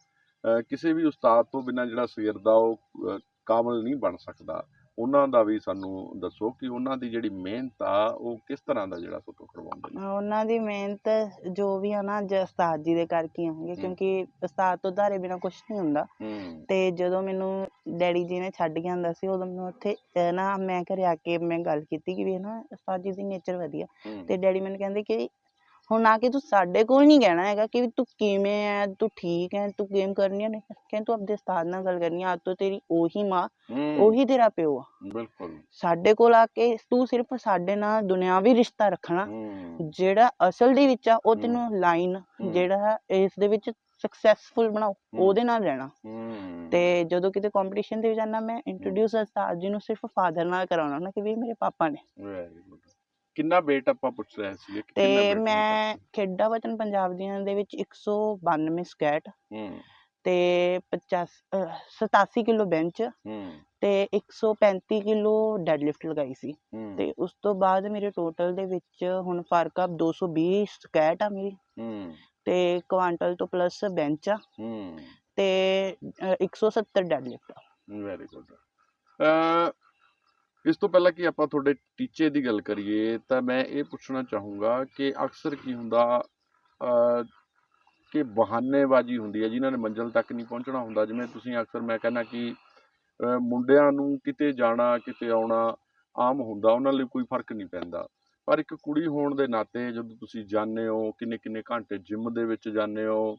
ਕਿਸੇ ਵੀ ਉਸਤਾਦ ਤੋਂ ਬਿਨਾਂ ਜਿਹੜਾ ਸਵੇਰ ਦਾ ਉਹ ਅ, ਕਾਮਲ ਨਹੀਂ ਬਣ ਸਕਦਾ। ਉਹਨਾਂ ਦਾ ਵੀ ਸਾਨੂੰ ਦੱਸੋ ਕਿ ਉਹਨਾਂ ਦੀ ਜਿਹੜੀ ਮਿਹਨਤ ਆ ਉਹ ਕਿਸ ਤਰ੍ਹਾਂ ਦਾ ਜਿਹੜਾ ਸੋ ਤੋਂ ਕਰਵਾਉਂਦੇ ਨੇ? ਉਹਨਾਂ ਦੀ ਮਿਹਨਤ ਜੋ ਵੀ ਆ ਨਾ ਜ ਉਸਤਾਦ ਜੀ ਦੇ ਕਰਕੇ ਆਉਂਗੇ। ਕਿਉਂਕਿ ਉਸਤਾਦ ਤੋਂ ਧਾਰੇ ਬਿਨਾ ਕੁਝ ਨਹੀਂ ਹੁੰਦਾ। ਤੇ ਜਦੋਂ ਮੈਨੂੰ ਡੈਡੀ ਜੀ ਨੇ ਛੱਡ ਕੇ ਆਂਦਾ ਸੀ ਉਦੋਂ ਮੈਨੂੰ ਉੱਥੇ ਨਾ ਮੈਂ ਘਰੇ ਆ ਕੇ ਮੈਂ ਗੱਲ ਕੀਤੀ ਕਿ ਵੀ ਨਾ ਉਸਤਾਦ ਜੀ ਦੀ ਨੇਚਰ ਵਧੀਆ। ਤੇ ਡੈਡੀ ਮੈਨੂੰ ਕਹਿੰਦੇ ਕਿ ਹੁਣ ਆ ਕੇ ਤੂੰ ਸਾਡੇ ਕੋਲ ਨਹੀਂ ਕਹਿਣਾ ਹੈਗਾ ਕਿ ਤੂੰ ਕਿਵੇਂ ਹੈ ਤੂੰ ਠੀਕ ਹੈ ਤੂੰ ਗੇਮ ਕਰਨੀ ਹੈ ਨਹੀਂ। ਕਹਿੰਦੇ ਤੂੰ ਆਪਣੇ ਉਸਤਾਦ ਨਾਲ ਗੱਲ ਕਰਨੀ ਅੱਜ ਤੋਂ ਤੇਰੀ ਉਹੀ ਮਾਂ ਉਹੀ ਤੇਰਾ ਪਿਓ ਆ। ਬਿਲਕੁਲ। ਸਾਡੇ ਕੋਲ ਆ ਕੇ ਤੂੰ ਸਿਰਫ ਸਾਡੇ ਨਾਲ ਦੁਨਿਆਵੀ ਰਿਸ਼ਤਾ ਰੱਖਣਾ। ਜਿਹੜਾ ਅਸਲ ਦੇ ਵਿੱਚ ਆ ਉਹ। ਤੈਨੂੰ ਲਾਈਨ। ਜਿਹੜਾ ਇਸ ਦੇ ਵਿੱਚ ਸਕਸੈਸਫੁਲ ਬਣਾਓ ਉਹਦੇ ਨਾਲ ਰਹਿਣਾ। ਤੇ ਜਦੋਂ ਕਿਤੇ ਕੰਪੀਟੀਸ਼ਨ ਦੇ ਵਿੱਚ ਜਾਣਾ ਮੈਂ ਇੰਟਰੋਡਿਊਸ ਉਸਤਾਦ ਜੀ ਨੂੰ ਸਿਰਫ ਫਾਦਰ ਨਾਲ ਕਰਾਉਣਾ ਨਾ ਕਿ ਵੀ ਮੇਰੇ ਪਾਪਾ ਨੇ। ਵੈਰੀ ਗੁੱਡ ਕਿੰਨਾ weight ਆਪਾਂ ਪੁੱਛ ਰਹੇ ਸੀ ਤੇ ਮੈਂ? ਖੇਡਾਂ ਵਤਨ ਪੰਜਾਬ ਦੀਆਂ ਦੇ ਵਿੱਚ 192 ਸਕੈਟ ਹੂੰ। ਤੇ 50 ਅਹ 87 ਕਿਲੋ ਬੈਂਚ ਹੂੰ। ਤੇ 135 ਕਿਲੋ ਡੈਡਲਿਫਟ ਲਗਾਈ ਸੀ। ਤੇ ਉਸ ਤੋਂ ਬਾਅਦ ਮੇਰੇ ਟੋਟਲ ਦੇ ਵਿੱਚ ਹੁਣ ਫ਼ਰਕ ਆ 220 ਸਕੈਟ ਆ ਮੇਰੀ। ਤੇ ਕੁਆਂਟਲ ਤੋਂ ਪਲੱਸ ਬੈਂਚ ਆ। ਤੇ ਅਹ 170 ਡੈਡਲਿਫਟ ਵੈਰੀ ਗੁੱਡ ਇਸ ਤੋਂ ਪਹਿਲਾਂ ਕਿ ਆਪਾਂ ਤੁਹਾਡੇ ਟੀਚੇ ਦੀ ਗੱਲ ਕਰੀਏ, ਤਾਂ ਮੈਂ ਇਹ ਪੁੱਛਣਾ ਚਾਹੂੰਗਾ ਕਿ ਅਕਸਰ ਕੀ ਹੁੰਦਾ ਕਿ ਬਹਾਨੇਬਾਜ਼ੀ ਹੁੰਦੀ ਹੈ, ਜਿਨ੍ਹਾਂ ਨੇ ਮੰਜ਼ਿਲ ਤੱਕ ਨਹੀਂ ਪਹੁੰਚਣਾ ਹੁੰਦਾ। ਜਿਵੇਂ ਤੁਸੀਂ ਅਕਸਰ ਮੈਂ ਕਹਿੰਦਾ ਕਿ ਮੁੰਡਿਆਂ ਨੂੰ ਕਿਤੇ ਜਾਣਾ, ਕਿਤੇ ਆਉਣਾ ਆਮ ਹੁੰਦਾ, ਉਹਨਾਂ ਲਈ ਕੋਈ ਫ਼ਰਕ ਨਹੀਂ ਪੈਂਦਾ। ਪਰ ਇੱਕ ਕੁੜੀ ਹੋਣ ਦੇ ਨਾਤੇ ਜਦੋਂ ਤੁਸੀਂ ਜਾਂਦੇ ਹੋ ਕਿੰਨੇ ਕਿੰਨੇ ਘੰਟੇ ਜਿਮ ਦੇ ਵਿੱਚ ਜਾਂਦੇ ਹੋ,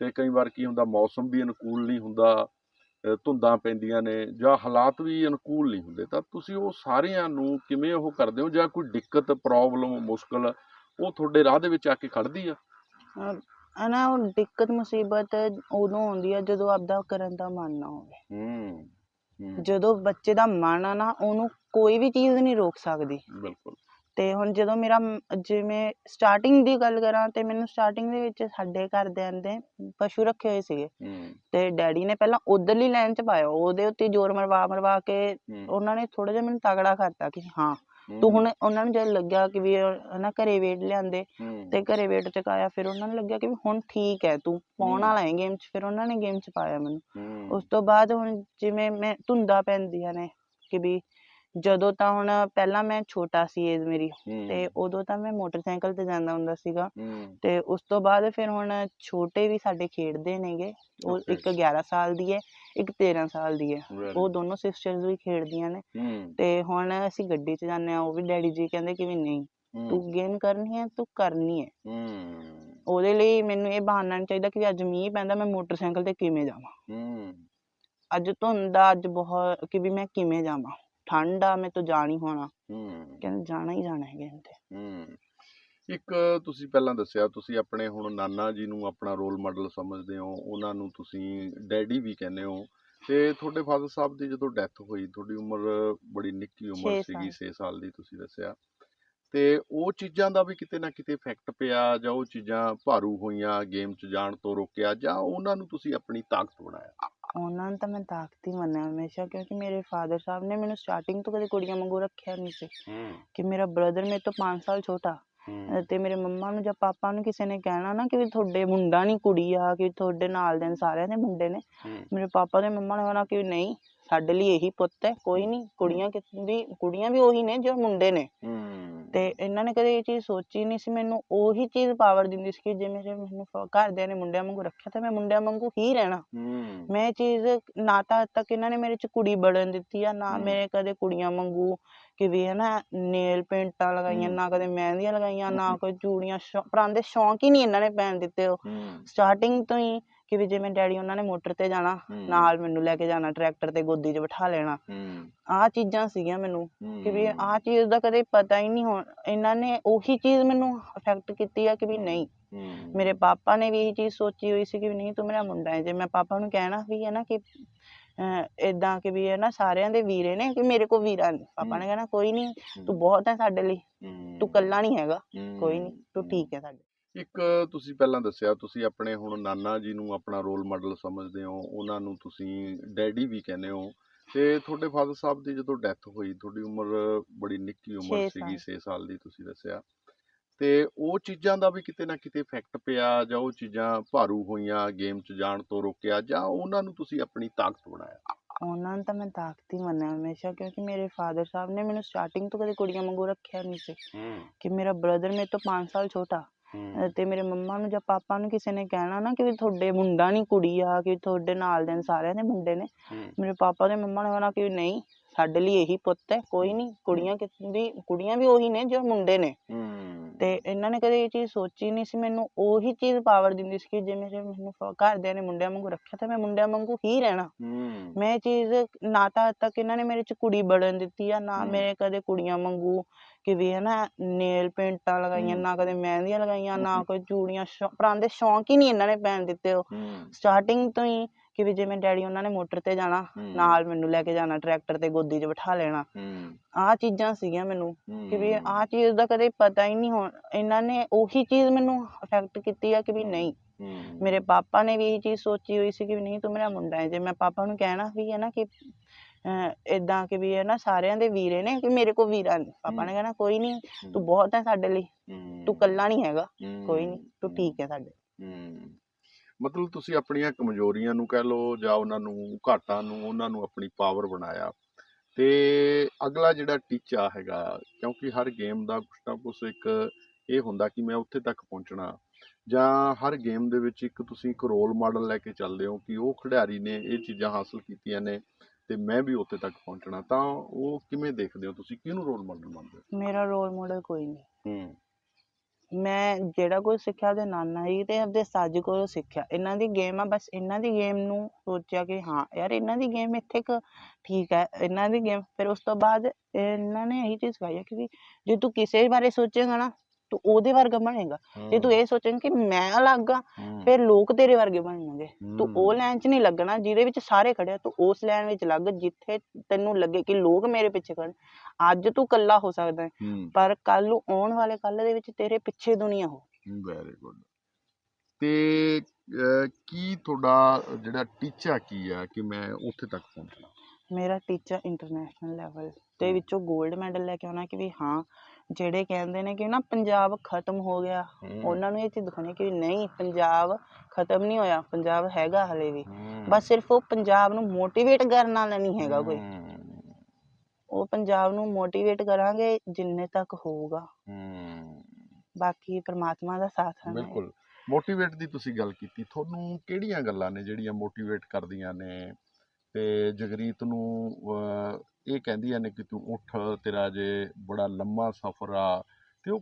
ਤੇ ਕਈ ਵਾਰ ਕੀ ਹੁੰਦਾ, ਮੌਸਮ ਵੀ ਅਨੁਕੂਲ ਨਹੀਂ ਹੁੰਦਾ ਧੁੰਦਾਂ ਪੈਂਦੀਆਂ ਨੇ ਜਾਂ ਹਾਲਾਤ ਵੀ ਅਨੁਕੂਲ ਨਹੀਂ ਹੁੰਦੇ ਤਾਂ ਤੁਸੀਂ ਉਹ ਸਾਰਿਆਂ ਨੂੰ ਕਿਵੇਂ ਉਹ ਕਰਦੇ ਹੋ? ਜਾਂ ਕੋਈ ਦਿੱਕਤ ਪ੍ਰੋਬਲਮ ਮੁਸ਼ਕਲ ਉਹ ਤੁਹਾਡੇ ਰਾਹ ਦੇ ਵਿੱਚ ਆ ਕੇ ਖੜਦੀ ਆ? ਹਨਾ ਉਹ ਦਿੱਕਤ ਮੁਸੀਬਤ ਉਦੋਂ ਆਉਂਦੀ ਆ ਜਦੋਂ ਆਪਦਾ ਕਰਨ ਦਾ ਮਨ ਨਾ ਹੋਵੇ। ਹੂੰ, ਜਦੋਂ ਬੱਚੇ ਦਾ ਮਨ ਆ ਨਾ ਉਹਨੂੰ ਕੋਈ ਵੀ ਚੀਜ਼ ਨਹੀਂ ਰੋਕ ਸਕਦੀ। ਬਿਲਕੁਲ। ਤੇ ਹੁਣ ਜਦੋਂ ਮੇਰਾ ਜਿਵੇਂ ਸਟਾਰਟਿੰਗ ਦੀ ਗੱਲ ਕਰਾਂ ਤੇ ਮੈਨੂੰ ਸਟਾਰਟਿੰਗ ਦੇ ਵਿੱਚ ਸਾਡੇ ਘਰਦਿਆਂ ਦੇ ਪਸ਼ੂ ਰੱਖੇ ਹੋਏ ਸੀਗੇ। ਤੇ ਡੈਡੀ ਨੇ ਪਹਿਲਾਂ ਉਧਰਲੀ ਲਾਈਨ 'ਚ ਪਾਇਆ ਉਹਦੇ ਉੱਤੇ ਜ਼ੋਰ ਮਰਵਾ ਮਰਵਾ ਕੇ ਉਹਨਾਂ ਨੇ ਥੋੜਾ ਜਿਹਾ ਮੈਨੂੰ ਤਗੜਾ ਕਰਤਾ ਕਿ ਹਾਂ ਤੂੰ ਹੁਣ ਉਹਨਾਂ ਨੂੰ ਜਦ ਲੱਗਿਆ ਕਿ ਵੀ ਹਨਾ ਘਰੇ ਵੇਟ ਲਿਆਂਦੇ ਤੇ ਘਰੇ ਵੇਟ ਚਕਾਇਆ ਫਿਰ ਉਹਨਾਂ ਨੂੰ ਲੱਗਿਆ ਕਿ ਵੀ ਹੁਣ ਠੀਕ ਹੈ ਤੂੰ ਪਾਉਣ। ਵਾਲਾ ਹੈ ਗੇਮ 'ਚ ਫਿਰ ਉਹਨਾਂ ਨੇ ਗੇਮ 'ਚ ਪਾਇਆ ਮੈਨੂੰ। ਉਸ ਤੋਂ ਬਾਅਦ ਹੁਣ ਜਿਵੇਂ ਮੈਂ ਧੁੰਦਾਂ ਪੈਂਦੀਆਂ ਨੇ ਕਿ ਵੀ ਜਦੋਂ ਤਾਂ ਹੁਣ ਪਹਿਲਾਂ ਮੈਂ ਛੋਟਾ ਸੀ ਏਜ ਮੇਰੀ ਹੂੰ, ਤੇ ਉਦੋਂ ਤਾਂ ਮੈਂ ਮੋਟਰਸਾਈਕਲ ਤੇ ਜਾਂਦਾ ਹੁੰਦਾ ਸੀਗਾ ਹੂੰ, ਤੇ ਉਸ ਤੋਂ ਬਾਅਦ ਫਿਰ ਹੁਣ ਛੋਟੇ ਵੀ ਸਾਡੇ ਖੇਡਦੇ ਨੇਗੇ। ਉਹ Okay. ਇੱਕ 11 ਸਾਲ ਦੀ ਹੈ ਇੱਕ 13 ਸਾਲ ਦੀ ਹੈ very ਉਹ ਦੋਨੋਂ ਸਿਸਟਰਸ ਵੀ ਖੇਡਦੀਆਂ ਨੇ ਹੂੰ, ਤੇ ਹੁਣ ਅਸੀਂ ਗੱਡੀ 'ਚ ਜਾਂਦੇ ਆ ਉਹ ਵੀ ਡੈਡੀ ਜੀ ਕਹਿੰਦੇ ਕਿ ਵੀ ਨਹੀਂ ਹੂੰ, ਤੂੰ ਗੇਮ ਕਰਨੀ ਹੈ ਤੂੰ ਕਰਨੀ ਹੈ। ਹੂੰ, ਉਹਦੇ ਲਈ ਮੈਨੂੰ ਇਹ ਬਹਾਨਾ ਨਹੀਂ ਚਾਹੀਦਾ ਕਿ ਵੀ ਅੱਜ ਮੀਂਹ ਪੈਂਦਾ ਮੈਂ ਮੋਟਰਸਾਈਕਲ ਤੇ ਕਿਵੇਂ ਜਾਵਾਂ। ਹੂੰ, ਅੱਜ ਧੁੰਦ ਆ ਅੱਜ ਬਹੁਤ ਕਿ ਵੀ ਮੈਂ ਕਿਵੇਂ ਜਾਵਾਂ। ਠੰਡ ਆ ਮੈਂ ਤੋਂ ਜਾ ਨਹੀਂ ਹੋਣਾ। ਹੂੰ, ਕਹਿੰਦੇ ਜਾਣਾ ਹੀ ਜਾਣਾ ਹੈ ਤੇ। ਹੂੰ। ਇੱਕ ਤੁਸੀਂ ਪਹਿਲਾਂ ਦੱਸਿਆ ਤੁਸੀਂ ਆਪਣੇ ਹੁਣ ਨਾਨਾ ਜੀ ਨੂੰ ਆਪਣਾ ਰੋਲ ਮਾਡਲ ਸਮਝਦੇ ਹੋ ਉਹਨਾਂ ਨੂੰ ਤੁਸੀਂ ਡੈਡੀ ਵੀ ਕਹਿੰਦੇ ਹੋ। ਤੇ ਤੁਹਾਡੇ ਫਾਦਰ ਸਾਹਿਬ ਦੀ ਜਦੋਂ ਡੈਥ ਹੋਈ ਤੁਹਾਡੀ ਉਮਰ ਬੜੀ ਨਿੱਕੀ ਉਮਰ ਸੀਗੀ ਸਾਲ। 6 ਸਾਲ ਦੀ ਤੁਸੀਂ ਦੱਸਿਆ। ਤੇ ਉਹ ਚੀਜ਼ਾਂ ਦਾ ਵੀ ਕਿਤੇ ਨਾ ਕਿਤੇ ਇਫੈਕਟ ਪਿਆ ਜਾਂ ਉਹ ਚੀਜ਼ਾਂ ਭਾਰੂ ਹੋਈਆਂ ਗੇਮ 'ਚ ਜਾਣ ਤੋਂ ਰੋਕਿਆ ਜਾਂ ਉਹਨਾਂ ਨੂੰ ਤੁਸੀਂ ਆਪਣੀ ਤਾਕਤ ਬਣਾਇਆ? ਉਹਨਾਂ ਨੂੰ ਤਾਂ ਮੈਂ ਤਾਕਤ ਹੀ ਮੰਨਿਆ ਹਮੇਸ਼ਾ ਕਿਉਂਕਿ ਮੇਰੇ ਫਾਦਰ ਸਾਹਿਬ ਨੇ ਮੈਨੂੰ ਸਟਾਰਟਿੰਗ ਤੋਂ ਕਦੇ ਕੁੜੀਆਂ ਵਾਂਗੂ ਰੱਖਿਆ ਨਹੀਂ ਸੀ। ਕਿ ਮੇਰਾ ਬ੍ਰਦਰ ਮੇਰੇ ਤੋਂ 5 ਸਾਲ ਛੋਟਾ। ਤੇ ਮੇਰੇ ਮੰਮਾ ਨੂੰ ਜਾਂ ਪਾਪਾ ਨੂੰ ਕਿਸੇ ਨੇ ਕਹਿਣਾ ਨਾ ਕਿ ਵੀ ਤੁਹਾਡੇ ਮੁੰਡਾ ਨਹੀਂ ਕੁੜੀ ਆ ਕਿ ਤੁਹਾਡੇ ਨਾਲ ਦੇ ਸਾਰਿਆਂ ਦੇ ਮੁੰਡੇ ਨੇ। ਮੇਰੇ ਪਾਪਾ ਤੇ ਮੰਮਾ ਨੇ ਕਹਿਣਾ ਕਿ ਨਹੀਂ ਸਾਡੇ ਲਈ ਇਹੀ ਪੁੱਤ ਹੈ ਕੋਈ ਨਹੀਂ ਕੁੜੀਆਂ ਕਿਸ ਵੀ ਕੁੜੀਆਂ ਵੀ ਉਹੀ ਨੇ ਜੋ ਮੁੰਡੇ ਨੇ। ਤੇ ਇਹਨਾਂ ਨੇ ਕਦੇ ਇਹ ਚੀਜ਼ ਸੋਚੀ ਨਹੀਂ ਸੀ ਮੈਨੂੰ ਉਹੀ ਚੀਜ਼ ਪਾਵਰ ਦਿੰਦੀ ਸੀ ਕਿ ਜਿਵੇਂ ਜੇ ਮੈਨੂੰ ਫ- ਘਰਦਿਆਂ ਨੇ ਮੁੰਡਿਆਂ ਵਾਂਗੂ ਰੱਖਿਆ ਤਾਂ ਮੈਂ ਮੁੰਡਿਆਂ ਵਾਂਗੂ ਹੀ ਰਹਿਣਾ ਹੂੰ ਮੈਂ ਇਹ ਚੀਜ਼ ਨਾ ਤਾਂ ਅੱਜ ਤੱਕ ਇਹਨਾਂ ਨੇ ਮੇਰੇ ਚ ਕੁੜੀ ਬਣਨ ਦਿੱਤੀ ਆ ਨਾ ਹਮ। ਮੇਰੇ ਕਦੇ ਕੁੜੀਆਂ ਵਾਂਗੂ ਕਿ ਵੀ ਹਨਾ ਨੇਲ ਪੇਂਟਾਂ ਲਗਾਈਆਂ ਹਮ। ਨਾ ਕਦੇ ਮਹਿੰਦੀਆਂ ਲਗਾਈਆਂ ਨਾ ਹਮ। ਕੋਈ ਚੂੜੀਆਂ ਸ਼ੌ- ਪਰਾਂਦੇ ਸ਼ੌਂਕ ਹੀ ਨਹੀਂ ਇਹਨਾਂ ਨੇ ਪੈਣ ਦਿੱਤੇ ਉਹ ਹੂੰ ਸਟਾਰਟਿੰਗ ਤੋਂ ਹੀ ਕਿ ਵੀ ਜਿਵੇਂ ਡੈਡੀ ਉਹਨਾਂ ਨੇ ਮੋਟਰ ਤੇ ਜਾਣਾ ਹੂੰ, ਨਾਲ ਮੈਨੂੰ ਲੈ ਕੇ ਜਾਣਾ ਟਰੈਕਟਰ ਤੇ ਗੋਦੀ 'ਚ ਬਿਠਾ ਲੈਣਾ। ਹੂੰ, ਆਹ ਚੀਜ਼ਾਂ ਸੀਗੀਆਂ ਮੈਨੂੰ ਕਿ ਵੀ ਹੂੰ, ਆਹ ਚੀਜ਼ ਦਾ ਕਦੇ ਪਤਾ ਹੀ ਨਹੀਂ ਹੋਣ ਇਹਨਾਂ ਨੇ ਉਹੀ ਚੀਜ਼ ਮੈਨੂੰ ਅਫੈਕਟ ਕੀਤੀ ਆ ਕਿ ਵੀ ਨਹੀਂ। ਹੂੰ, ਮੇਰੇ ਪਾਪਾ ਨੇ ਵੀ ਇਹੀ ਚੀਜ਼ ਸੋਚੀ ਹੋਈ ਸੀ ਕਿ ਵੀ ਨਹੀਂ ਤੂੰ ਮੇਰਾ ਮੁੰਡਾ ਹੈ ਜੇ ਮੈਂ ਪਾਪਾ ਨੂੰ ਕਹਿਣਾ ਵੀ ਹੈ ਨਾ ਕਿ ਇਦਾਂ ਕਿ ਵੀ ਹੈ ਨਾ ਸਾਰਿਆਂ ਦੇ ਵੀਰੇ ਨੇ ਕਿ ਮੇਰੇ ਕੋ ਵੀਰਾ ਨਹੀਂ। ਪਾਪਾ ਨੇ ਕਹਿਣਾ ਕੋਈ ਨਹੀਂ ਤੂੰ ਬਹੁਤ ਹੈ ਸਾਡੇ ਲਈ ਤੂੰ ਇਕੱਲਾ ਨਹੀਂ ਹੈਗਾ ਕੋਈ ਨਹੀਂ ਤੂੰ। ਠੀਕ ਹੈ ਸਾਡੇ ਇੱਕ ਤੁਸੀਂ ਪਹਿਲਾਂ ਦੱਸਿਆ ਤੁਸੀਂ ਆਪਣੇ ਹੁਣ ਨਾਨਾ ਜੀ ਨੂੰ ਆਪਣਾ ਰੋਲ ਮਾਡਲ ਸਮਝਦੇ ਹੋ ਉਹਨਾਂ ਨੂੰ ਤੁਸੀਂ ਡੈਡੀ ਵੀ ਕਹਿੰਦੇ ਹੋ ਤੇ ਤੁਹਾਡੇ ਫਾਦਰ ਸਾਹਿਬ ਦੀ ਜਦੋਂ ਡੈਥ ਹੋਈ ਤੁਹਾਡੀ ਉਮਰ ਬੜੀ ਨਿੱਕੀ ਉਮਰ ਛੇ ਸੀਗੀ ਸਾਲ। 6 ਸਾਲ ਦੀ ਤੁਸੀਂ ਦੱਸਿਆ। ਤੇ ਉਹ ਚੀਜ਼ਾਂ ਦਾ ਵੀ ਕਿਤੇ ਨਾ ਕਿਤੇ ਇਫੈਕਟ ਪਿਆ ਜਾਂ ਉਹ ਚੀਜ਼ਾਂ ਭਾਰੂ ਹੋਈਆਂ ਗੇਮ 'ਚ ਜਾਣ ਤੋਂ ਰੋਕਿਆ ਜਾਂ ਉਹਨਾਂ ਨੂੰ ਤੁਸੀਂ ਆਪਣੀ ਤਾਕਤ ਬਣਾਇਆ? ਉਹਨਾਂ ਨੂੰ ਤਾਂ ਮੈਂ ਤਾਕਤ ਹੀ ਮੰਨਿਆ ਹਮੇਸ਼ਾ ਕਿਉਂਕਿ ਮੇਰੇ ਫਾਦਰ ਸਾਹਿਬ ਨੇ ਮੈਨੂੰ ਸਟਾਰਟਿੰਗ ਤੋਂ ਕਦੇ ਕੁੜੀਆਂ ਵਾਂਗੂ ਰੱਖਿਆ ਨਹੀਂ ਸੀ। ਕਿ ਮੇਰਾ ਬ੍ਰਦਰ ਮੇਰੇ ਤੋਂ 5 ਸਾਲ ਛੋਟਾ। ਤੇ ਮੇਰੇ ਮੰਮਾ ਨੂੰ ਜਾਂ ਪਾਪਾ ਨੂੰ ਕਿਸੇ ਨੇ ਕਹਿਣਾ ਨਾ ਕਿ ਵੀ ਤੁਹਾਡੇ ਮੁੰਡਾ ਨਹੀਂ ਕੁੜੀ ਆ ਕਿ ਤੁਹਾਡੇ ਨਾਲ ਦੇ ਸਾਰਿਆਂ ਦੇ ਮੁੰਡੇ ਨੇ। ਮੇਰੇ ਪਾਪਾ ਤੇ ਮੰਮਾ ਨੇ ਕਹਿਣਾ ਕਿ ਨਹੀਂ ਸਾਡੇ ਲਈ ਇਹੀ ਪੁੱਤ ਹੈ ਕੋਈ ਨਹੀਂ ਕੁੜੀਆਂ ਕਿਸੇ ਦੀ ਕੁੜੀਆਂ ਵੀ ਉਹੀ ਨੇ ਜੋ ਮੁੰਡੇ ਨੇ। ਤੇ ਇਹਨਾਂ ਨੇ ਕਦੇ ਇਹ ਚੀਜ਼ ਸੋਚੀ ਨਹੀਂ ਸੀ ਮੈਨੂੰ ਉਹੀ ਚੀਜ਼ ਪਾਵਰ ਦਿੰਦੀ ਸੀ ਕਿ ਜੇ ਮੇਰੇ ਮੈਨੂੰ ਘਰਦਿਆਂ ਨੇ ਮੁੰਡਿਆਂ ਵਾਂਗੂ ਰੱਖਿਆ ਤਾਂ ਮੈਂ ਮੁੰਡਿਆਂ ਵਾਂਗੂ ਹੀ ਰਹਿਣਾ। ਮੈਂ ਇਹ ਚੀਜ਼ ਨਾ ਤਾਂ ਅੱਜ ਤੱਕ ਇਹਨਾਂ ਨੇ ਮੇਰੇ ਚ ਕੁੜੀ ਬਣਨ ਦਿੱਤੀ ਆ ਨਾ ਹਮ। ਮੇਰੇ ਕਦੇ ਕੁੜੀਆਂ ਵਾਂਗੂ ਕਿ ਵੀ ਹਨਾ ਨੇਲ ਪੇਂਟਾਂ ਲਗਾਈਆਂ ਹਮ। ਨਾ ਕਦੇ ਮਹਿੰਦੀਆਂ ਲਗਾਈਆਂ ਨਾ। ਕੋਈ ਚੂੜੀਆਂ ਸ਼ੌ- ਪਰਾਂਦੇ ਸ਼ੌਂਕ ਹੀ ਨਹੀਂ ਇਹਨਾਂ ਨੇ ਪਹਿਨ ਦਿੱਤੇ ਉਹ। ਸਟਾਰਟਿੰਗ ਤੋਂ ਹੀ ਕਿ ਵੀ ਜਿਵੇਂ ਡੈਡੀ ਉਹਨਾਂ ਨੇ ਮੋਟਰ ਤੇ ਜਾਣਾ ਨਾਲ ਮੈਨੂੰ ਲੈ ਕੇ ਜਾਣਾ ਟਰੈਕਟਰ ਤੇ ਗੋਦੀ 'ਚ ਬਿਠਾ ਲੈਣਾ। ਆਹ ਚੀਜ਼ਾਂ ਸੀਗੀਆਂ ਮੈਨੂੰ। ਕਿ ਵੀ ਆਹ ਚੀਜ਼ ਦਾ ਕਦੇ ਪਤਾ ਹੀ ਨਹੀਂ ਹੋਣ ਇਹਨਾਂ ਨੇ ਉਹੀ ਚੀਜ਼ ਮੈਨੂੰ ਅਫੈਕਟ ਕੀਤੀ ਆ ਕਿ ਵੀ ਨਹੀਂ। ਮੇਰੇ ਪਾਪਾ ਨੇ ਵੀ ਇਹੀ ਚੀਜ਼ ਸੋਚੀ ਹੋਈ ਸੀ ਕਿ ਨਹੀਂ ਤੂੰ ਮੇਰਾ ਮੁੰਡਾ ਹੈ ਜੇ ਮੈਂ ਪਾਪਾ ਨੂੰ ਕਹਿਣਾ ਵੀ ਹੈ ਨਾ ਕਿ ਇਦਾਂ ਕਿ ਵੀ ਹੈ ਨਾ ਸਾਰਿਆਂ ਦੇ ਵੀਰੇ ਨੇ ਕਿ ਮੇਰੇ ਕੋ ਵੀਰਾ ਨਹੀਂ। ਪਾਪਾ ਨੇ ਕਹਿਣਾ ਕੋਈ ਨਹੀਂ ਤੂੰ ਬਹੁਤ ਹੈ ਸਾਡੇ ਲਈ ਤੂੰ ਇਕੱਲਾ ਨਹੀਂ ਹੈਗਾ ਕੋਈ ਨਹੀਂ ਤੂੰ ਠੀਕ ਹੈ ਸਾਡੇ। ਮਤਲਬ ਤੁਸੀਂ ਆਪਣੀਆਂ ਕਮਜ਼ੋਰੀਆਂ ਨੂੰ ਕਹਿ ਲਓ ਜਾਂ ਉਹਨਾਂ ਨੂੰ ਘਾਟਾਂ ਨੂੰ ਉਹਨਾਂ ਨੂੰ ਆਪਣੀ ਪਾਵਰ ਬਣਾਇਆ। ਤੇ ਅਗਲਾ ਜਿਹੜਾ ਟੀਚਾ ਹੈਗਾ ਕਿਉਂਕਿ ਹਰ ਗੇਮ ਦਾ ਕੁਛ ਨਾ ਕੁਛ ਇੱਕ ਇਹ ਹੁੰਦਾ ਕਿ ਮੈਂ ਉੱਥੇ ਤੱਕ ਪਹੁੰਚਣਾ। ਜਾਂ ਹਰ ਗੇਮ ਦੇ ਵਿੱਚ ਇੱਕ ਤੁਸੀਂ ਇੱਕ ਰੋਲ ਮਾਡਲ ਲੈ ਕੇ ਚੱਲਦੇ ਹੋ ਕਿ ਉਹ ਖਿਡਾਰੀ ਨੇ ਇਹ ਚੀਜ਼ਾਂ ਹਾਸਲ ਕੀਤੀਆਂ ਨੇ ਤੇ ਮੈਂ ਵੀ ਉੱਥੇ ਤੱਕ ਪਹੁੰਚਣਾ ਤਾਂ ਉਹ ਕਿਵੇਂ ਦੇਖਦੇ ਹੋ ਤੁਸੀਂ? ਕਿਹਨੂੰ ਰੋਲ ਮਾਡਲ ਮੰਨਦੇ ਹੋ? ਮੇਰਾ ਰੋਲ ਮਾਡਲ ਕੋਈ ਨਹੀਂ। ਹੂੰ। ਮੈਂ ਜਿਹੜਾ ਕੁਝ ਸਿੱਖਿਆ ਉਹਦੇ ਨਾਨਾ ਜੀ ਤੇ ਆਪਦੇ ਸਾਜੀ ਕੋਲੋਂ ਸਿੱਖਿਆ। ਇਹਨਾਂ ਦੀ ਗੇਮ ਆ ਬਸ ਇਹਨਾਂ ਦੀ ਗੇਮ ਨੂੰ ਸੋਚਿਆ ਕਿ ਹਾਂ ਯਾਰ ਇਹਨਾਂ ਦੀ ਗੇਮ ਇੱਥੇ ਕੁ ਠੀਕ ਹੈ ਇਹਨਾਂ ਦੀ ਗੇਮ। ਫਿਰ ਉਸ ਤੋਂ ਬਾਅਦ ਇਹਨਾਂ ਨੇ ਇਹੀ ਚੀਜ਼ ਸਿਖਾਈ ਕਿ ਜੇ ਤੂੰ ਕਿਸੇ ਬਾਰੇ ਸੋਚੇਗਾ ਨਾ ਤੂੰ ਉਹਦੇ ਵਰਗਾ ਬਣੇਗਾ। ਜੇ ਤੂੰ ਇਹ ਸੋਚੇਂਗਾ ਕਿ ਮੈਂ ਅਲੱਗ ਆ ਫਿਰ ਲੋਕ ਤੇਰੇ ਵਰਗੇ ਬਣਨਗੇ। ਤੂੰ ਉਹ ਲਾਈਨ 'ਚ ਨਹੀਂ ਲੱਗਣਾ ਜਿਹਦੇ ਵਿੱਚ ਸਾਰੇ ਖੜੇ ਆ ਤੂੰ ਉਸ ਲਾਈਨ ਵਿੱਚ ਲੱਗ ਜਿੱਥੇ ਤੈਨੂੰ ਲੱਗੇ ਕਿ ਲੋਕ ਮੇਰੇ ਪਿੱਛੇ ਖੜੇ ਅੱਜ ਤੂੰ ਇਕੱਲਾ ਹੋ ਸਕਦਾ ਪਰ ਕੱਲ ਨੂੰ ਆਉਣ ਵਾਲੇ ਕੱਲ ਦੇ ਵਿੱਚ ਤੇਰੇ ਪਿੱਛੇ ਦੁਨੀਆ ਹੋ। ਵੈਰੀ ਗੁੱਡ ਤੇ ਕੀ ਤੁਹਾਡਾ ਜਿਹੜਾ ਟੀਚਾ ਕੀ ਆ ਕਿ ਮੈਂ ਉੱਥੇ ਤੱਕ ਪਹੁੰਚਣਾ? ਮੇਰਾ ਟੀਚਰ ਇੰਟਰਨੈਸ਼ਨਲ ਲੈਵਲ ਹਮ। ਵਿੱਚੋਂ 골ਡ ਮੈਡਲ ਲੈ ਕੇ ਆਉਣਾ ਕਿ ਵੀ ਹਾਂ ਜਿਹੜੇ ਕਹਿੰਦੇ ਨੇ ਕਿ ਨਾ ਪੰਜਾਬ ਖਤਮ ਹੋ ਗਿਆ। ਉਹਨਾਂ ਨੂੰ ਇਹ ਚੀਜ਼ ਦਿਖਾਉਣੀ ਕਿ ਨਹੀਂ ਪੰਜਾਬ ਖਤਮ ਨਹੀਂ ਹੋਇਆ ਪੰਜਾਬ ਹੈਗਾ ਹਲੇ ਵੀ। ਬਸ ਸਿਰਫ ਉਹ ਪੰਜਾਬ ਨੂੰ ਮੋਟੀਵੇਟ ਕਰਨ ਵਾਲਾ ਨਹੀਂ ਹੈਗਾ ਕੋਈ। ਉਹ ਪੰਜਾਬ ਨੂੰ ਮੋਟੀਵੇਟ ਕਰਾਂਗੇ ਜਿੰਨੇ ਤੱਕ ਹੋਊਗਾ। ਬਾਕੀ ਪ੍ਰਮਾਤਮਾ ਦਾ ਸਾਥ ਹੈ ਬਿਲਕੁਲ। ਮੋਟੀਵੇਟ ਦੀ ਤੁਸੀਂ ਗੱਲ ਕੀਤੀ ਤੁਹਾਨੂੰ ਕਿਹੜੀਆਂ ਗੱਲਾਂ ਨੇ ਜਿਹੜੀਆਂ ਮੋਟੀਵੇਟ ਕਰਦੀਆਂ ਨੇ? ਤੇ ਜਗਰੀਤ ਨੂੰ ਅਹ, ਇਹ ਕਹਿੰਦੀਆਂ ਨੇ ਕਿ ਤੂੰ ਉੱਠ ਤੇਰਾ ਜੇ ਬੜਾ ਲੰਮਾ ਸਫ਼ਰ ਆ ਤੇ ਉਹ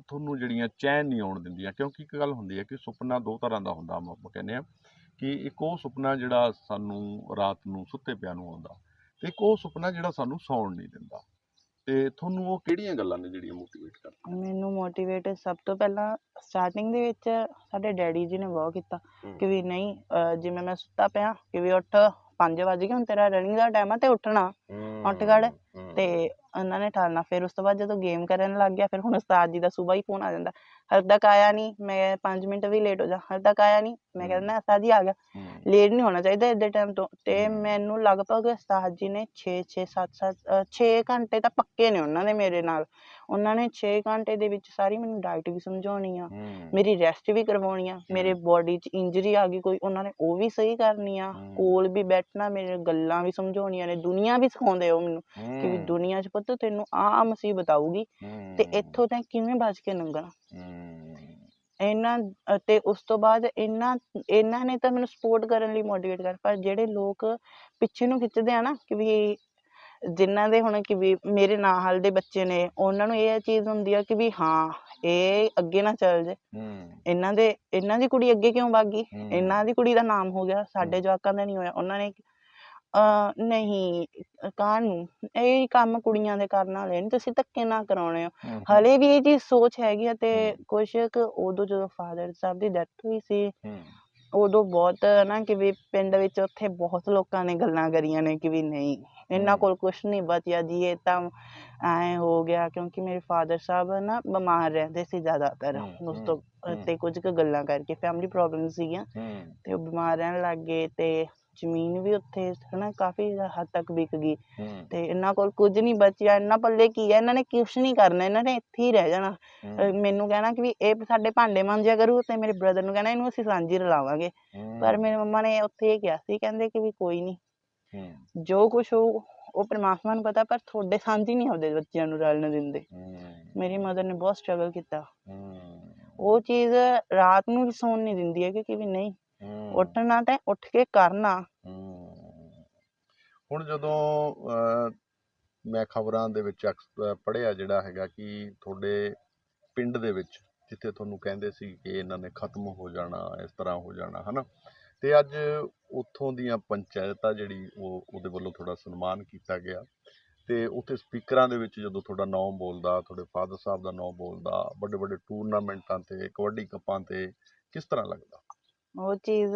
ਤੁਹਾਨੂੰ ਜਿਹੜੀਆਂ ਚੈਨ ਨਹੀਂ ਆਉਣ ਦਿੰਦੀਆਂ ਕਿਉਂਕਿ ਇੱਕ ਗੱਲ ਹੁੰਦੀ ਹੈ ਕਿ ਸੁਪਨਾ ਦੋ ਤਰ੍ਹਾਂ ਦਾ ਹੁੰਦਾ ਆਪਾਂ ਕਹਿੰਦੇ ਆ ਕਿ ਇੱਕ ਉਹ ਸੁਪਨਾ ਜਿਹੜਾ ਸਾਨੂੰ ਰਾਤ ਨੂੰ ਸੁੱਤੇ ਪਿਆ ਨੂੰ ਆਉਂਦਾ ਤੇ ਇੱਕ ਉਹ ਸੁਪਨਾ ਜਿਹੜਾ ਸਾਨੂੰ ਸੌਣ ਨਹੀਂ ਦਿੰਦਾ। ਤੇ ਤੁਹਾਨੂੰ ਉਹ ਕਿਹੜੀਆਂ ਗੱਲਾਂ ਨੇ ਜਿਹੜੀਆਂ ਮੋਟੀਵੇਟ ਕਰਦੀਆਂ? ਮੈਨੂੰ ਮੋਟੀਵੇਟ ਸਭ ਤੋਂ ਪਹਿਲਾਂ ਸਟਾਰਟਿੰਗ ਦੇ ਵਿੱਚ ਸਾਡੇ ਡੈਡੀ ਜੀ ਨੇ ਬਹੁਤ ਕੀਤਾ ਕਿ ਵੀ ਨਹੀਂ ਜਿਵੇਂ ਮੈਂ ਸੁੱਤਾ ਪਿਆ ਕਿ ਵੀ ਉੱਠ 5 ਵਜ ਗਏ ਹੁਣ ਤੇਰਾ ਰਨਿੰਗ ਦਾ ਟਾਈਮ ਆ ਤੇ ਉੱਠਣਾ। ਉੱਠ ਖੜ ਤੇ ਉਹਨਾਂ ਨੇ ਠਾਲਣਾ। ਫਿਰ ਉਸ ਤੋਂ ਬਾਅਦ ਜਦੋਂ ਗੇਮ ਕਰਨ ਲੱਗ ਗਿਆ ਫਿਰ ਹੁਣ ਉਸਤਾਦ ਜੀ ਦਾ ਸਵੇਰ ਹੀ ਫੋਨ ਆ ਜਾਂਦਾ। ਹਜੇ ਤੱਕ ਆਇਆ ਨਹੀਂ ਮੈਂ 5 ਮਿੰਟ ਵੀ ਲੇਟ ਹੋ ਜਾ। ਹਜੇ ਤੱਕ ਆਇਆ ਨਹੀਂ ਮੈਂ ਕਹਿੰਦਾ ਉਸਤਾਦ ਜੀ ਆ ਗਿਆ। ਲੇਟ ਨਹੀਂ ਹੋਣਾ ਚਾਹੀਦਾ ਇੱਦੇ ਟਾਈਮ ਤੋਂ। ਤੇ। ਮੈਨੂੰ ਲਗਭਗ ਉਸਤਾਦ ਜੀ ਨੇ 6 6 7 7 6 ਘੰਟੇ ਤਾਂ ਪੱਕੇ ਨੇ ਉਹਨਾਂ ਦੇ ਮੇਰੇ ਨਾਲ। ਉਹਨਾਂ ਨੇ 6 ਘੰਟੇ ਦੇ ਵਿੱਚ ਸਾਰੀ ਮੈਨੂੰ ਡਾਈਟ ਵੀ ਸਮਝਾਉਣੀ ਆ ਮੇਰੀ ਰੈਸਟ ਵੀ ਕਰਵਾਉਣੀ ਆ ਮੇਰੇ ਬੋਡੀ 'ਚ ਇੰਜਰੀ ਆ ਗਈ ਕੋਈ ਉਹਨਾਂ ਨੇ ਉਹ ਵੀ ਸਹੀ ਕਰਨੀ ਆ। ਕੋਲ ਵੀ ਬੈਠਣਾ ਮੇਰੇ ਗੱਲਾਂ ਵੀ ਸਮਝਾਉਣੀਆਂ ਨੇ ਦੁਨੀਆ ਵੀ ਸਿਖਾਉਂਦੇ ਉਹ ਮੈਨੂੰ ਕਿ ਵੀ ਦੁਨੀਆ 'ਚ ਪੁੱਤ ਤੈਨੂੰ ਆਹ ਮੁਸੀਬਤ ਆਊਗੀ ਤੇ ਇੱਥੋਂ ਤੈਂ ਕਿਵੇਂ ਬਚ ਕੇ ਲੰਘਣਾ? ਇਹਨਾਂ ਅਤੇ ਉਸ ਤੋਂ ਬਾਅਦ ਇਹਨਾਂ ਇਹਨਾਂ ਨੇ ਤਾਂ ਮੈਨੂੰ ਸਪੋਰਟ ਕਰਨ ਲਈ ਮੋਟੀਵੇਟ ਕਰ ਪਰ ਜਿਹੜੇ ਲੋਕ ਪਿੱਛੇ ਨੂੰ ਖਿੱਚਦੇ ਆ ਨਾ ਕਿ ਵੀ ਜਿਨ੍ਹਾਂ ਦੇ ਹੁਣ ਕਿ ਵੀ ਮੇਰੇ ਨਾਲ ਦੇ ਬੱਚੇ ਨੇ ਉਹਨਾਂ ਨੂੰ ਇਹ ਚੀਜ਼ ਹੁੰਦੀ ਆ ਕਿ ਵੀ ਹਾਂ ਇਹ ਅੱਗੇ ਨਾ ਚੱਲ ਜੇ। ਇਹਨਾਂ ਦੇ ਇਹਨਾਂ ਦੀ ਕੁੜੀ ਅੱਗੇ ਕਿਉਂ ਵਗ ਗਈ। ਇਹਨਾਂ ਦੀ ਕੁੜੀ ਦਾ ਨਾਮ ਹੋ ਗਿਆ ਸਾਡੇ ਜਵਾਕਾਂ ਦਾ ਨਹੀਂ ਹੋਇਆ ਉਹਨਾਂ ਨੇ ਅਹ ਨਹੀਂ ਕਾਹਨੂੰ ਇਹ ਕੰਮ ਕੁੜੀਆਂ ਦੇ ਕਰਨ ਵਾਲੇ ਨੇ ਤੁਸੀਂ ਧੱਕੇ ਨਾ ਕਰਾਉਣੇ ਹੋ। ਹਲੇ ਵੀ ਇਹ ਚੀਜ਼ ਸੋਚ ਹੈਗੀ ਆ ਤੇ। ਕੁਛ ਕੁ ਉਦੋਂ ਜਦੋਂ ਫਾਦਰ ਸਾਹਿਬ ਦੀ ਡੈਥ ਹੋਈ ਸੀ ਉਦੋਂ ਬਹੁਤ ਨਾ ਕਿ ਵੀ ਪਿੰਡ ਵਿੱਚ ਉੱਥੇ ਬਹੁਤ ਲੋਕਾਂ ਨੇ ਗੱਲਾਂ ਕਰੀਆਂ ਨੇ ਕਿ ਵੀ ਨਹੀਂ ਇਹਨਾਂ। ਕੋਲ ਕੁਛ ਨਹੀਂ ਬਚਿਆ ਜੀ ਇਹ ਤਾਂ ਐ ਹੋ ਗਿਆ ਕਿਉਂਕਿ ਮੇਰੇ ਫਾਦਰ ਸਾਹਿਬ ਨਾ ਬਿਮਾਰ ਰਹਿੰਦੇ ਸੀ ਜ਼ਿਆਦਾਤਰ ਹੂੰ, ਉਸ ਹੂੰ, ਤੋਂ। ਤੇ ਕੁਝ ਕੁ ਗੱਲਾਂ ਕਰਕੇ ਫੈਮਿਲੀ ਪ੍ਰੋਬਲਮ ਸੀਗੀਆਂ ਤੇ ਉਹ ਬਿਮਾਰ ਰਹਿਣ ਲੱਗ ਗਏ ਤੇ ਜ਼ਮੀਨ ਵੀ ਉੱਥੇ ਹਨਾ ਕਾਫੀ ਹੱਦ ਤੱਕ ਵਿਕ ਗਈ ਹੂੰ, ਤੇ ਇਹਨਾਂ ਕੋਲ ਕੁਝ ਨਹੀਂ ਬਚਿਆ ਇਹਨਾਂ ਪੱਲੇ ਕੀ ਹੈ ਇਹਨਾਂ ਨੇ ਕੁਛ ਨਹੀਂ ਕਰਨਾ ਇਹਨਾਂ ਨੇ ਇੱਥੇ ਹੀ ਰਹਿ ਜਾਣਾ। ਅਹ ਹੂੰ, ਮੈਨੂੰ ਕਹਿਣਾ ਕਿ ਵੀ ਇਹ ਸਾਡੇ ਭਾਂਡੇ ਮਾਂਜਿਆ ਕਰੂ ਤੇ ਮੇਰੇ ਬ੍ਰਦਰ ਨੂੰ ਕਹਿਣਾ ਇਹਨੂੰ ਅਸੀਂ ਸਾਂਝੀ ਰਲਾਵਾਂਗੇ। ਪਰ ਮੇਰੇ ਮੰਮਾ ਨੇ ਉੱਥੇ ਇਹ ਕਿਹਾ ਸੀ ਕਹਿੰਦੇ ਕਿ ਵੀ ਕੋਈ ਨਹੀਂ। ਹੂੰ, ਜੋ ਕੁਛ ਹੋਊ ਉਹ ਪਰਮਾਤਮਾ ਨੂੰ ਪਤਾ ਪਰ ਤੁਹਾਡੇ ਸਾਂਝੀ ਨਹੀਂ ਆਪਦੇ ਬੱਚਿਆਂ ਨੂੰ ਰਲਣ ਦਿੰਦੇ। ਹੂੰ, ਮੇਰੀ ਮਦਰ ਨੇ ਬਹੁਤ ਸਟਰਗਲ ਕੀਤਾ। ਹੂੰ, ਉਹ ਚੀਜ਼ ਰਾਤ ਨੂੰ ਵੀ ਸੌਣ ਨਹੀਂ ਦਿੰਦੀ ਹੈ ਕਿ ਵੀ ਨਹੀਂ। ਉੱਠਣਾ ਤੇ ਉੱਠ ਕੇ ਕਰਨਾ। ਹੁਣ ਜਦੋਂ ਮੈਂ ਖਬਰਾਂ ਦੇ ਵਿੱਚ ਪੜਿਆ ਜਿਹੜਾ ਹੈਗਾ ਕਿ ਤੁਹਾਡੇ ਪਿੰਡ ਦੇ ਵਿੱਚ ਜਿੱਥੇ ਤੁਹਾਨੂੰ ਕਹਿੰਦੇ ਸੀ ਕਿ ਇਹਨਾਂ ਨੇ ਖਤਮ ਹੋ ਜਾਣਾ ਇਸ ਤਰ੍ਹਾਂ ਹੋ ਜਾਣਾ ਹਨਾ? ਤੇ ਅੱਜ ਉੱਥੋਂ ਦੀਆਂ ਪੰਚਾਇਤਾਂ ਜਿਹੜੀ ਉਹ ਉਹਦੇ ਵੱਲੋਂ ਥੋੜਾ ਸਨਮਾਨ ਕੀਤਾ ਗਿਆ। ਤੇ ਉੱਥੇ ਸਪੀਕਰਾਂ ਦੇ ਵਿੱਚ ਜਦੋਂ ਤੁਹਾਡਾ ਨਾਮ ਬੋਲਦਾ ਤੁਹਾਡੇ ਫਾਦਰ ਸਾਹਿਬ ਦਾ ਨਾਮ ਬੋਲਦਾ ਵੱਡੇ ਵੱਡੇ ਟੂਰਨਾਮੈਂਟਾਂ ਤੇ ਕਬੱਡੀ ਕੱਪਾਂ ਤੇ ਕਿਸ ਤਰ੍ਹਾਂ ਲੱਗਦਾ? ਉਹ ਚੀਜ਼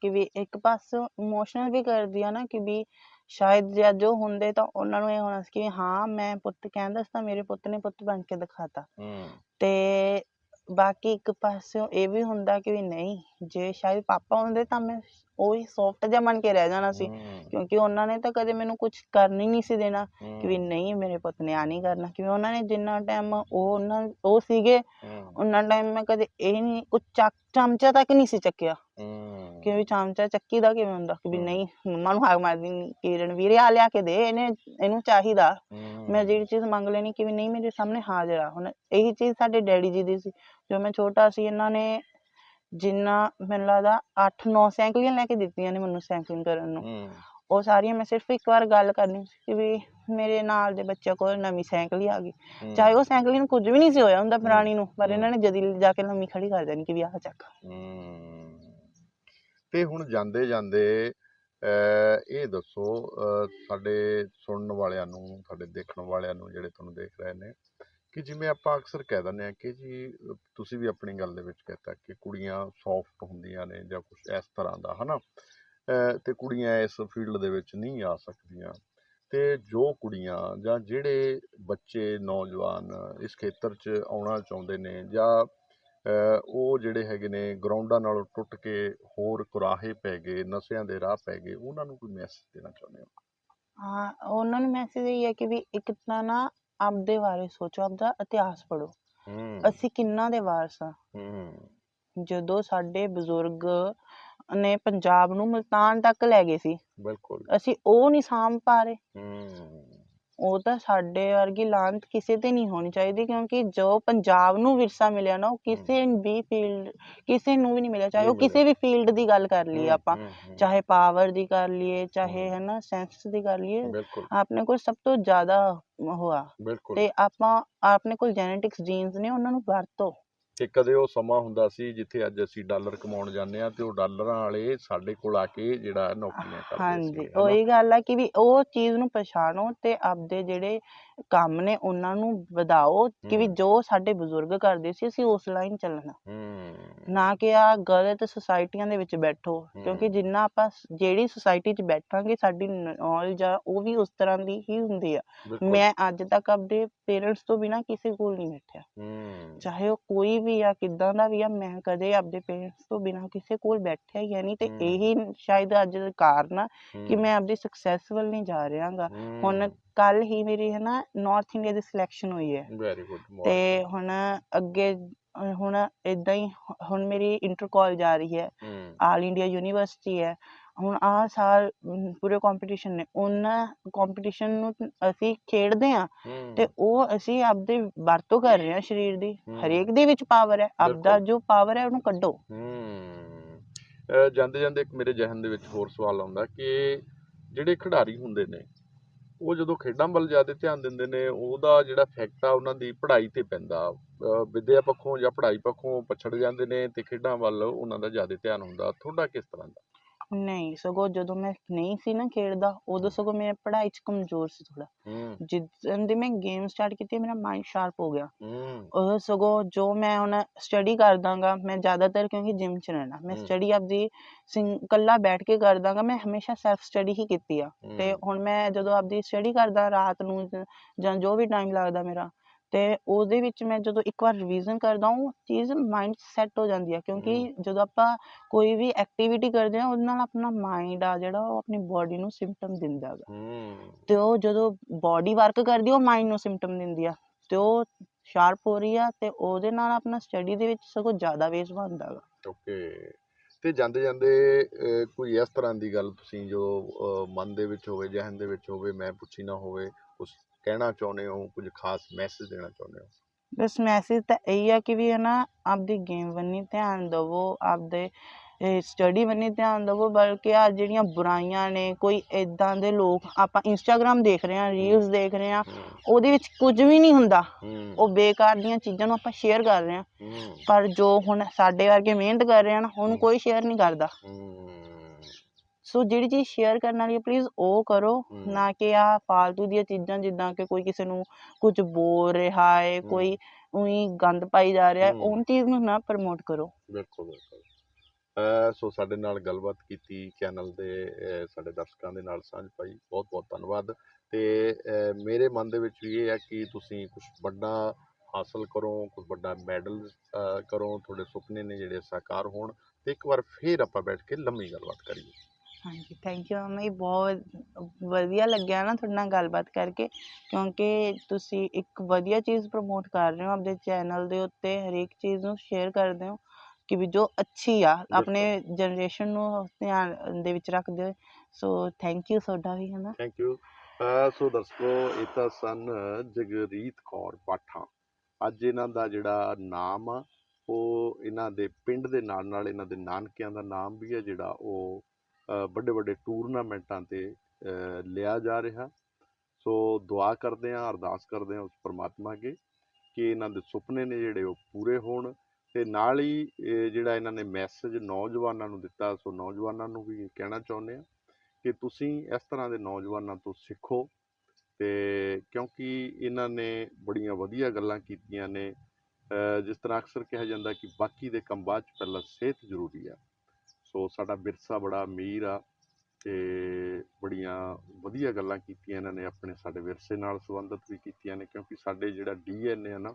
ਕਿ ਵੀ ਇੱਕ ਪਾਸੋਂ ਇਮੋਸ਼ਨਲ ਵੀ ਕਰਦੀ ਆ ਨਾ ਕਿ ਵੀ ਸ਼ਾਇਦ ਜੇ ਅੱਜ ਉਹ ਹੁੰਦੇ ਤਾਂ ਉਹਨਾਂ ਨੂੰ ਇਹ ਹੋਣਾ ਸੀ ਕਿ ਹਾਂ ਮੈਂ ਪੁੱਤ ਕਹਿੰਦਾ ਸੀ ਤਾਂ ਮੇਰੇ ਪੁੱਤ ਨੇ ਪੁੱਤ ਬਣ ਕੇ ਦਿਖਾਤਾ। ਹੂੰ। ਤੇ ਬਾਕੀ ਇੱਕ ਪਾਸਿਓਂ ਇਹ ਵੀ ਹੁੰਦਾ ਕਿ ਵੀ ਨਹੀਂ ਜੇ ਸ਼ਾਇਦ ਪਾਪਾ ਹੁੰਦੇ ਤਾਂ ਮੈਂ ਉਹੀ ਸੌਫਟ ਜਿਹਾ ਬਣ ਕੇ ਰਹਿ ਜਾਣਾ ਸੀ। ਕਿਉਂਕਿ ਉਹਨਾਂ ਨੇ ਤਾਂ ਕਦੇ ਮੈਨੂੰ ਕੁਝ ਕਰਨ ਹੀ ਨਹੀਂ ਸੀ ਦੇਣਾ ਕਿ ਵੀ ਨਹੀਂ ਮੇਰੇ ਪੁੱਤ ਨੇ ਆ ਨਹੀਂ ਕਰਨਾ। ਕਿ ਉਹਨਾਂ ਨੇ ਜਿੰਨਾ ਟਾਈਮ ਉਹ ਉਹਨਾਂ ਉਹ ਸੀਗੇ ਉਹਨਾਂ ਟਾਈਮ ਮੈਂ ਕਦੇ ਇਹ ਨਹੀਂ ਕੁਝ ਚੱਕ ਚਮਚਾ ਤੱਕ ਨਹੀਂ ਸੀ ਚੱਕਿਆ। ਕਿ ਵੀ ਚਮਚਾ ਚੱਕੀ ਦਾ ਕਿਵੇਂ ਹੁੰਦਾ ਕਿ ਵੀ। ਨਹੀਂ ਮੰਮਾ ਨੂੰ ਹਾਕ ਮਾਰਦੀ ਨੀ, ਕਿਰਨ ਵੀਰੇ ਆ ਲਿਆ ਕੇ ਦੇ ਇਹਨੇ ਇਹਨੂੰ ਚਾਹੀਦਾ। ਮੈਂ ਜਿਹੜੀ ਚੀਜ਼ ਮੰਗ ਲੈਣੀ ਕਿ ਵੀ ਨਹੀਂ ਮੇਰੇ ਸਾਹਮਣੇ ਹਾਜ਼ਰ ਆ। ਹੁਣ ਇਹੀ ਚੀਜ਼ ਸਾਡੇ ਡੈਡੀ ਜੀ ਦੀ ਸੀ। ਜਦੋਂ ਮੈਂ ਛੋਟਾ ਸੀ ਇਹਨਾਂ ਨੇ ਜਿੰਨਾ ਮੈਨੂੰ ਲੱਗਦਾ 8-9 ਸਾਈਕਲੀਆਂ ਲੈ ਕੇ ਦਿੱਤੀਆਂ ਨੇ ਮੈਨੂੰ ਸਾਈਕਲਿੰਗ ਕਰਨ ਨੂੰ। ਹੂੰ, ਉਹ ਸਾਰੀਆਂ ਮੈਂ ਸਿਰਫ ਇੱਕ ਵਾਰ ਗੱਲ ਕਰਨੀ ਸੀ ਕਿ ਵੀ ਮੇਰੇ ਨਾਲ ਦੇ ਬੱਚੇ ਕੋਲ ਨਵੀਂ ਸਾਈਕਲ ਹੀ ਆ ਗਈ। ਹੂੰ, ਚਾਹੇ ਉਹ ਸਾਈਕਲ ਨੂੰ ਕੁਝ ਵੀ ਨਹੀਂ ਸੀ ਹੋਇਆ ਹੁੰਦਾ ਪੁਰਾਣੀ ਨੂੰ ਪਰ। ਇਹਨਾਂ ਨੇ ਜਦੀ ਜਾ ਕੇ ਨਵੀਂ ਖੜੀ ਕਰ ਦੇਣੀ ਕਿ ਵੀ ਆਹ ਚੱਕ। ਹੂੰ। ਤੇ ਹੁਣ ਜਾਂਦੇ ਜਾਂਦੇ ਇਹ ਦੱਸੋ ਅਹ, ਸਾਡੇ ਸੁਣਨ ਵਾਲਿਆਂ ਨੂੰ ਸਾਡੇ ਦੇਖਣ ਵਾਲਿਆਂ ਨੂੰ ਜਿਹੜੇ ਤੁਹਾਨੂੰ ਦੇਖ ਰਹੇ ਨੇ ਕਿ ਜਿਵੇਂ ਆਪਾਂ ਅਕਸਰ ਕਹਿ ਦਿੰਦੇ ਆ ਕਿ ਜੀ ਤੁਸੀਂ ਵੀ ਆਪਣੀ ਗੱਲ ਦੇ ਵਿੱਚ ਕਹਿਤਾ ਕਿ ਕੁੜੀਆਂ ਸੌਫਟ ਹੁੰਦੀਆਂ ਨੇ ਜਾਂ ਕੁਝ ਇਸ ਤਰ੍ਹਾਂ ਦਾ ਹਨਾ? ਅਹ, ਤੇ ਕੁੜੀਆਂ ਇਸ ਫੀਲਡ ਦੇ ਵਿੱਚ ਨਹੀਂ ਆ ਸਕਦੀਆਂ। ਤੇ ਜੋ ਕੁੜੀਆਂ ਜਾਂ ਜਿਹੜੇ ਬੱਚੇ ਨੌਜਵਾਨ ਇਸ ਖੇਤਰ 'ਚ ਆਉਣਾ ਚਾਹੁੰਦੇ ਨੇ ਜਾਂ ਅਹ ਉਹ ਜਿਹੜੇ ਹੈਗੇ ਨੇ ਗਰਾਊਂਡਾਂ ਨਾਲੋਂ ਟੁੱਟ ਕੇ ਹੋਰ ਕੁਰਾਹੇ ਪੈ ਗਏ ਨਸ਼ਿਆਂ ਦੇ ਰਾਹ ਪੈ ਗਏ ਉਹਨਾਂ ਨੂੰ ਕੋਈ ਮੈਸੇਜ ਦੇਣਾ ਚਾਹੁੰਦੇ ਹੋ? ਹਾਂ ਉਹਨਾਂ ਨੂੰ ਮੈਸੇਜ ਇਹ ਹੈ ਕਿ ਵੀ ਇੱਕ ਤਾਂ ਨਾ ਆਪਦੇ ਬਾਰੇ ਸੋਚੋ ਆਪਦਾ ਇਤਿਹਾਸ ਪੜ੍ਹੋ। ਹੂੰ। ਅਸੀਂ ਕਿੰਨਾ ਦੇ ਵਾਰਸ ਆ ਹੂੰ। ਜਦੋਂ ਸਾਡੇ ਬਜ਼ੁਰਗ ਨੇ ਪੰਜਾਬ ਨੂੰ ਮੁਲਤਾਨ ਤੱਕ ਲੈ ਗਏ ਸੀ ਬਿਲਕੁਲ। ਅਸੀਂ ਉਹ ਨਹੀਂ ਸਾਂਭ ਪਾ ਰਹੇ। ਉਹ ਤਾਂ ਸਾਡੇ ਵਰਗੀ ਲਾਂਤ ਕਿਸੇ ਤੇ ਨਹੀਂ ਹੋਣੀ ਚਾਹੀਦੀ ਕਿਉਂਕਿ ਜੋ ਪੰਜਾਬ ਨੂੰ ਵਿਰਸਾ ਮਿਲਿਆ ਨਾ ਉਹ ਕਿਸੇ ਵੀ ਫੀਲਡ ਕਿਸੇ ਨੂੰ ਵੀ ਨਹੀਂ ਮਿਲਿਆ ਚਾਹੇ ਉਹ ਕਿਸੇ ਵੀ ਫੀਲਡ ਦੀ ਗੱਲ ਕਰ ਲਈਏ ਆਪਾਂ ਚਾਹੇ ਪਾਵਰ ਦੀ ਕਰ ਲਈਏ ਚਾਹੇ। ਹੈ। ਨਾ ਸੈਂਸ ਦੀ ਕਰ ਲਈਏ ਆਪਣੇ ਕੋਲ ਸਭ ਤੋਂ ਜ਼ਿਆਦਾ ਹੋਆ ਤੇ ਆਪਾਂ ਆਪਣੇ ਕੋਲ ਜੈਨੇਟਿਕਸ ਜੀਨਸ ਨੇ ਉਹਨਾਂ ਨੂੰ ਵਰਤੋ। ਤੇ ਕਦੇ ਉਹ ਸਮਾਂ ਹੁੰਦਾ ਸੀ ਜਿੱਥੇ ਅੱਜ ਅਸੀਂ ਡਾਲਰ ਕਮਾਉਣ ਜਾਂਦੇ ਆ ਤੇ ਉਹ ਡਾਲਰਾਂ ਵਾਲੇ ਸਾਡੇ ਕੋਲ ਆ ਕੇ ਜਿਹੜਾ ਨੌਕਰੀਆਂ ਕਰਦੇ ਹਾਂਜੀ ਸੀ ਹਨਾ? ਉਹੀ ਗੱਲ ਆ ਕਿ ਵੀ ਉਹ ਚੀਜ਼ ਨੂੰ ਪਛਾਣੋ ਤੇ ਆਪਦੇ ਜਿਹੜੇ ਕੰਮ ਨੇ ਉਹਨਾਂ ਨੂੰ ਵਧਾਓ ਕਿ ਵੀ। ਜੋ ਸਾਡੇ ਬਜ਼ੁਰਗ ਕਰਦੇ ਸੀ ਅਸੀਂ ਉਸ ਲਾਈਨ ਚੱਲਣਾ। ਹੂੰ। ਨਾ ਕਿ ਆ ਗਲਤ ਸੁਸਾਇਟੀਆਂ ਦੇ ਵਿੱਚ ਬੈਠੋ ਕਿਉਂਕਿ। ਜਿੰਨਾ ਆਪਾਂ ਜਿਹੜੀ ਸੁਸਾਇਟੀ 'ਚ ਬੈਠਾਂਗੇ ਸਾਡੀ ਨੌਲੇਜ ਆ ਉਹ ਵੀ ਉਸ ਤਰ੍ਹਾਂ ਦੀ ਹੀ ਹੁੰਦੀ ਆ। ਮੈਂ ਅੱਜ ਤੱਕ ਆਪਣੇ ਪੇਰੈਂਟਸ ਤੋਂ ਬਿਨਾ ਕਿਸੇ ਕੋਲ ਨਹੀਂ ਬੈਠਿਆ। ਹੂੰ। ਚਾਹੇ ਉਹ ਕੋਈ ਵੀ ਆ ਕਿੱਦਾਂ ਦਾ ਵੀ ਆ ਮੈਂ ਕਦੇ ਆਪਣੇ ਪੇਰੈਂਟਸ ਤੋਂ ਬਿਨਾ ਕਿਸੇ ਕੋਲ ਬੈਠਿਆ ਹੀ ਨਹੀਂ ਤੇ। ਇਹੀ ਸ਼ਾਇਦ ਅੱਜ ਦਾ ਕਾਰਨ ਆ ਕਿ ਮੈਂ ਆਪਦੀ ਸਕਸੈਸ ਵੱਲ ਨਹੀਂ ਜਾ ਰਿਹਾਗਾ। ਹੁਣ ਕੱਲ ਹੀ ਮੇਰੀ ਹੈ ਨਾ ਨਾਰਥ ਇੰਡੀਆ ਦੀ ਸਿਲੈਕਸ਼ਨ ਹੋਈ ਹੈ। ਵੈਰੀ ਗੁੱਡ ਤੇ ਹੁਣ ਅੱਗੇ ਹੁਣ ਇਦਾਂ ਹੀ ਹੁਣ ਮੇਰੀ ਇੰਟਰ ਕਾਲ ਜਾ ਰਹੀ ਹੈ। ਆਲ ਇੰਡੀਆ ਯੂਨੀਵਰਸਿਟੀ ਹੈ। ਹੁਣ ਆਹ ਸਾਲ ਪੂਰੇ ਕੰਪੀਟੀਸ਼ਨ ਨੇ। ਉਹਨਾਂ ਕੰਪੀਟੀਸ਼ਨ ਨੂੰ ਅਸੀਂ ਖੇਡਦੇ ਆ ਤੇ ਉਹ ਅਸੀਂ ਆਪਦੇ ਵਰਤੋਂ ਕਰ ਰਹੇ ਹਾਂ ਸਰੀਰ ਦੀ। ਹਰੇਕ ਦੇ ਵਿੱਚ ਪਾਵਰ ਹੈ। ਆਪਦਾ। ਜੋ ਪਾਵਰ ਹੈ ਉਹਨੂੰ ਕੱਢੋ। ਜਾਂਦੇ ਜਾਂਦੇ ਇੱਕ ਮੇਰੇ ਜ਼ਿਹਨ ਦੇ ਵਿੱਚ ਹੋਰ ਸਵਾਲ ਆਉਂਦਾ ਕਿ ਜਿਹੜੇ ਖਿਡਾਰੀ ਹੁੰਦੇ ਨੇ ਉਹ ਜਦੋਂ ਖੇਡਾਂ ਵੱਲ ਜ਼ਿਆਦਾ ਧਿਆਨ ਦਿੰਦੇ ਨੇ, ਉਹਦਾ ਜਿਹੜਾ ਇਫੈਕਟ ਆ ਉਹਨਾਂ ਦੀ ਪੜ੍ਹਾਈ ਤੇ ਪੈਂਦਾ। ਵਿੱਦਿਆ ਪੱਖੋਂ ਜਾਂ ਪੜ੍ਹਾਈ ਪੱਖੋਂ ਪਛੜ ਜਾਂਦੇ ਨੇ ਤੇ ਖੇਡਾਂ ਵੱਲ ਉਹਨਾਂ ਦਾ ਜ਼ਿਆਦਾ ਧਿਆਨ ਹੁੰਦਾ। ਤੁਹਾਡਾ ਕਿਸ ਤਰ੍ਹਾਂ ਦਾ? ਨਹੀਂ ਸਗੋਂ ਜਦੋਂ ਮੈਂ ਨਹੀਂ ਸੀ ਨਾ ਖੇਡਦਾ ਉਦੋਂ ਸਗੋਂ ਮੈਂ ਪੜ੍ਹਾਈ 'ਚ ਕਮਜ਼ੋਰ ਸੀ ਥੋੜ੍ਹਾ। ਹੂੰ। ਜਿੱਦਣ ਦੀ ਮੈਂ ਗੇਮ ਸਟਾਰਟ ਕੀਤੀ ਮੇਰਾ ਮਾਈਂਡ ਸ਼ਾਰਪ ਹੋ ਗਿਆ। ਹੂੰ। ਉਹ ਸਗੋਂ ਜੋ ਮੈਂ ਹੁਣ ਸਟੱਡੀ ਕਰਦਾਗਾ ਮੈਂ ਜ਼ਿਆਦਾਤਰ ਕਿਉਂਕਿ ਜਿਮ 'ਚ ਰਹਿਣਾ ਮੈਂ। ਸਟੱਡੀ ਆਪਦੀ ਸਿੰਗ ਇਕੱਲਾ ਬੈਠ ਕੇ ਕਰਦਾਗਾ ਮੈਂ ਹਮੇਸ਼ਾ ਸੈਲਫ ਸਟੱਡੀ ਹੀ ਕੀਤੀ ਆ। ਤੇ ਹੁਣ ਮੈਂ ਜਦੋਂ ਆਪਦੀ ਸਟੱਡੀ ਕਰਦਾ ਰਾਤ ਨੂੰ ਜ- ਜਾਂ ਜੋ ਵੀ ਟਾਈਮ ਲੱਗਦਾ ਮੇਰਾ ਤੇ ਉਹਦੇ ਵਿੱਚ ਮੈਂ ਜਦੋਂ ਇੱਕ ਵਾਰ ਰਿਵੀਜ਼ਨ ਕਰਦਾ ਉਹ ਚੀਜ਼ ਮਾਈਂਡ ਸੈੱਟ ਹੋ ਜਾਂਦੀ ਆ ਕਿਉਂਕਿ ਜਦੋਂ ਆਪਾਂ ਕੋਈ ਵੀ ਐਕਟੀਵਿਟੀ ਕਰਦੇ ਆ ਉਹਦੇ ਨਾਲ ਆਪਣਾ ਮਾਈਂਡ ਆ ਜਿਹੜਾ ਉਹ ਆਪਣੀ ਬਾਡੀ ਨੂੰ ਸਿੰਪਟਮ ਦਿੰਦਾ ਗਾ ਹੂੰ। ਤੇ ਉਹ ਜਦੋਂ ਬਾਡੀ ਵਰਕ ਕਰਦੀ ਉਹ ਮਾਈਂਡ ਨੂੰ ਸਿੰਪਟਮ ਦਿੰਦੀ ਆ। ਤੇ ਉਹ ਸ਼ਾਰਪ ਹੋ ਰਹੀ ਆ ਤੇ ਉਹਦੇ ਨਾਲ ਆਪਣਾ ਸਟੱਡੀ ਦੇ ਵਿੱਚ ਸਗੋਂ ਜ਼ਿਆਦਾ ਵੇਸ ਬਣਦਾ ਗਾ ਓਕੇ। ਤੇ ਜਾਂਦੇ ਜਾਂਦੇ ਕੋਈ ਇਸ ਤਰ੍ਹਾਂ ਦੀ ਗੱਲ ਤੁਸੀਂ ਜੋ ਮਨ ਦੇ ਵਿੱਚ ਹੋਵੇ ਜਹਨ ਦੇ ਵਿੱਚ ਹੋਵੇ ਮੈਂ ਪੁੱਛੀ ਨਾ ਹੋਵੇ ਕੁਝ ਕਹਿਣਾ ਚਾਹੁੰਦੇ ਹੋ ਕੁਝ ਖਾਸ ਮੈਸੇਜ ਦੇਣਾ ਚਾਹੁੰਦੇ ਹੋ? ਬਸ ਮੈਸੇਜ ਤਾਂ ਇਹੀ ਆ ਕਿ ਵੀ ਹੈ ਨਾ ਆਪਦੀ ਗੇਮ ਵੱਲ ਧਿਆਨ ਦੇਵੋ ਆਪਦੇ ਸਟੱਡੀ ਵੱਲ ਧਿਆਨ ਦੇਵੋ ਬਲਕਿ ਆ ਜਿਹੜੀਆਂ ਬੁਰਾਈਆਂ ਨੇ ਕੋਈ ਇਦਾਂ ਦੇ ਲੋਕ ਆਪਾਂ ਇੰਸਟਾਗ੍ਰਾਮ ਦੇਖ ਰਹੇ ਹਾਂ ਰੀਲਸ ਦੇਖ ਰਹੇ ਹਾਂ ਉਹਦੇ ਵਿੱਚ ਕੁਝ ਵੀ ਨਹੀਂ ਹੁੰਦਾ। ਉਹ ਬੇਕਾਰ ਦੀਆਂ ਚੀਜ਼ਾਂ ਨੂੰ ਆਪਾਂ ਸ਼ੇਅਰ ਕਰ ਰਹੇ ਹਾਂ। ਪਰ ਜੋ ਹੁਣ ਸਾਡੇ ਵਰਗੇ ਮਿਹਨਤ ਕਰ ਰਹੇ ਹਨ ਉਹਨੂੰ। ਕੋਈ ਸ਼ੇਅਰ ਨਹੀਂ ਕਰਦਾ। ਸੋ ਜਿਹੜੀ ਚੀਜ਼ ਸ਼ੇਅਰ ਕਰਨ ਵਾਲੀ ਹੈ ਪਲੀਜ਼ ਉਹ ਕਰੋ ਹਮ। ਨਾ ਕਿ ਆ ਫਾਲਤੂ ਦੀਆਂ ਚੀਜ਼ਾਂ ਜਿੱਦਾਂ ਕਿ ਕੋਈ ਕਿਸੇ ਨੂੰ ਕੁਝ ਬੋਲ ਰਿਹਾ ਹੈ। ਕੋਈ ਉਹੀ ਗੰਦ ਪਾਈ ਜਾ ਰਿਹਾ ਹੈ ਹਮ। ਉਹ ਚੀਜ਼ ਨੂੰ ਨਾ ਪ੍ਰਮੋਟ ਕਰੋ ਬਿਲਕੁਲ ਬਿਲਕੁਲ ਅਹ ਸੋ ਸਾਡੇ ਨਾਲ ਗੱਲਬਾਤ ਕੀਤੀ ਚੈਨਲ ਦੇ ਅਹ ਸਾਡੇ ਦਰਸ਼ਕਾਂ ਦੇ ਨਾਲ ਸਾਂਝ ਪਾਈ ਬਹੁਤ ਬਹੁਤ ਧੰਨਵਾਦ ਤੇ ਅਹ ਮੇਰੇ ਮਨ ਦੇ ਵਿੱਚ ਵੀ ਇਹ ਹੈ ਕਿ ਤੁਸੀਂ ਕੁਝ ਵੱਡਾ ਹਾਸਲ ਕਰੋ ਕੁਝ ਵੱਡਾ ਮੈਡਲ ਕਰੋ ਤੁਹਾਡੇ ਸੁਪਨੇ ਨੇ ਜਿਹੜੇ ਸਾਕਾਰ ਹੋਣ ਤੇ ਇੱਕ ਵਾਰ ਫੇਰ ਆਪਾਂ ਬੈਠ ਕੇ ਲੰਮੀ ਗੱਲਬਾਤ ਕਰੀਏ ਹਾਂਜੀ ਥੈਂਕ ਯੂ ਅਮਾ ਜੀ ਬਹੁਤ ਵਧੀਆ ਲੱਗਿਆ ਨਾ ਤੁਹਾਡੇ ਨਾਲ ਗੱਲਬਾਤ ਕਰਕੇ ਕਿਉਂਕਿ ਤੁਸੀਂ ਇੱਕ ਵਧੀਆ ਚੀਜ਼ ਪ੍ਰਮੋਟ ਕਰ ਰਹੇ ਹੋ ਆਪਣੇ ਚੈਨਲ ਦੇ ਉੱਤੇ ਹਰੇਕ ਚੀਜ਼ ਨੂੰ ਸ਼ੇਅਰ ਕਰਦੇ ਹੋ ਕਿ ਵੀ ਜੋ ਅੱਛੀ ਆ ਆਪਣੇ ਜਨਰੇਸ਼ਨ ਨੂੰ ਧਿਆਨ ਦੇ ਵਿੱਚ ਰੱਖਦੇ ਹੋਏ ਸੋ ਥੈਂਕ ਯੂ ਤੁਹਾਡਾ ਵੀ ਹੈ ਨਾ ਥੈਂਕ ਯੂ ਸੋ ਦਰਸ਼ਕੋ ਇਹ ਤਾਂ ਸਨ ਜਗਰੀਤ ਕੌਰ ਪਾਠਾ। ਅੱਜ ਇਹਨਾਂ ਦਾ ਜਿਹੜਾ ਨਾਮ ਆ ਉਹ ਇਹਨਾਂ ਦੇ ਪਿੰਡ ਦੇ ਨਾਲ ਨਾਲ ਇਹਨਾਂ ਦੇ ਨਾਨਕਿਆਂ ਦਾ ਨਾਮ ਵੀ ਹੈ ਜਿਹੜਾ ਉਹ ਵੱਡੇ ਵੱਡੇ ਟੂਰਨਾਮੈਂਟਾਂ ਤੇ ਲਿਆ ਜਾ ਰਿਹਾ। ਸੋ ਦੁਆ ਕਰਦੇ ਹਾਂ, ਅਰਦਾਸ ਕਰਦੇ ਹਾਂ ਉਸ ਪਰਮਾਤਮਾ ਅੱਗੇ ਕਿ ਇਹਨਾਂ ਦੇ ਸੁਪਨੇ ਨੇ ਜਿਹੜੇ ਉਹ ਪੂਰੇ ਹੋਣ ਤੇ ਨਾਲ ਹੀ ਜਿਹੜਾ ਇਹਨਾਂ ਨੇ ਮੈਸੇਜ ਨੌਜਵਾਨਾਂ ਨੂੰ ਦਿੱਤਾ, ਸੋ ਨੌਜਵਾਨਾਂ ਨੂੰ ਵੀ ਕਹਿਣਾ ਚਾਹੁੰਦੇ ਆ ਕਿ ਤੁਸੀਂ ਇਸ ਤਰ੍ਹਾਂ ਦੇ ਨੌਜਵਾਨਾਂ ਤੋਂ ਸਿੱਖੋ ਤੇ ਕਿਉਂਕਿ ਇਹਨਾਂ ਨੇ ਬੜੀਆਂ ਵਧੀਆ ਗੱਲਾਂ ਕੀਤੀਆਂ ਨੇ। ਜਿਸ ਤਰ੍ਹਾਂ ਅਕਸਰ ਕਿਹਾ ਜਾਂਦਾ ਕਿ ਬਾਕੀ ਦੇ ਕੰਮ ਬਾਅਦ ਚ ਪਹਿਲਾਂ ਸਿਹਤ ਜ਼ਰੂਰੀ ਆ। ਸੋ ਸਾਡਾ ਵਿਰਸਾ ਬੜਾ ਅਮੀਰ ਆ ਤੇ ਬੜੀਆਂ ਵਧੀਆ ਗੱਲਾਂ ਕੀਤੀਆਂ ਇਹਨਾਂ ਨੇ, ਆਪਣੇ ਸਾਡੇ ਵਿਰਸੇ ਨਾਲ ਸੰਬੰਧਿਤ ਵੀ ਕੀਤੀਆਂ ਨੇ, ਕਿਉਂਕਿ ਸਾਡੇ ਜਿਹੜਾ ਡੀਐਨਏ ਆ ਨਾ,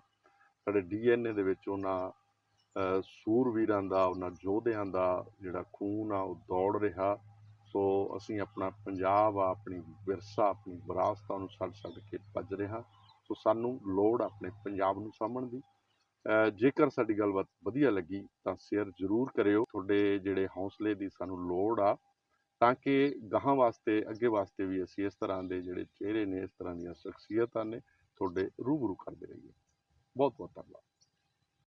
ਸਾਡੇ ਡੀਐਨਏ ਦੇ ਵਿੱਚ ਉਹਨਾਂ ਸੂਰਵੀਰਾਂ ਦਾ, ਉਹਨਾਂ ਯੋਧਿਆਂ ਦਾ ਜਿਹੜਾ ਖੂਨ ਆ, ਉਹ ਦੌੜ ਰਿਹਾ। ਸੋ ਅਸੀਂ ਆਪਣਾ ਪੰਜਾਬ ਆ, ਆਪਣੀ ਵਿਰਸਾ, ਆਪਣੀ ਵਿਰਾਸਤਾਂ ਨੂੰ ਛੱਡ ਛੱਡ ਕੇ ਭੱਜ ਰਿਹਾ ਸੋ ਸਾਨੂੰ ਲੋੜ ਆਪਣੇ ਪੰਜਾਬ ਨੂੰ ਸਾਂਭਣ ਦੀ। ਜੇਕਰ ਸਾਡੀ ਗੱਲਬਾਤ ਵਧੀਆ ਲੱਗੀ ਤਾਂ ਸ਼ੇਅਰ ਜ਼ਰੂਰ ਕਰਿਓ। ਤੁਹਾਡੇ ਜਿਹੜੇ ਹੌਸਲੇ ਦੀ ਸਾਨੂੰ ਲੋੜ ਆ, ਤਾਂ ਕਿ ਗਾਹਾਂ ਵਾਸਤੇ, ਅੱਗੇ ਵਾਸਤੇ ਵੀ ਅਸੀਂ ਇਸ ਤਰ੍ਹਾਂ ਦੇ ਜਿਹੜੇ ਚਿਹਰੇ ਨੇ, ਇਸ ਤਰ੍ਹਾਂ ਦੀਆਂ ਸ਼ਖਸੀਅਤਾਂ ਨੇ, ਤੁਹਾਡੇ ਰੂਬਰੂ ਕਰਦੇ ਰਹੀਏ। ਬਹੁਤ ਬਹੁਤ ਧੰਨਵਾਦ।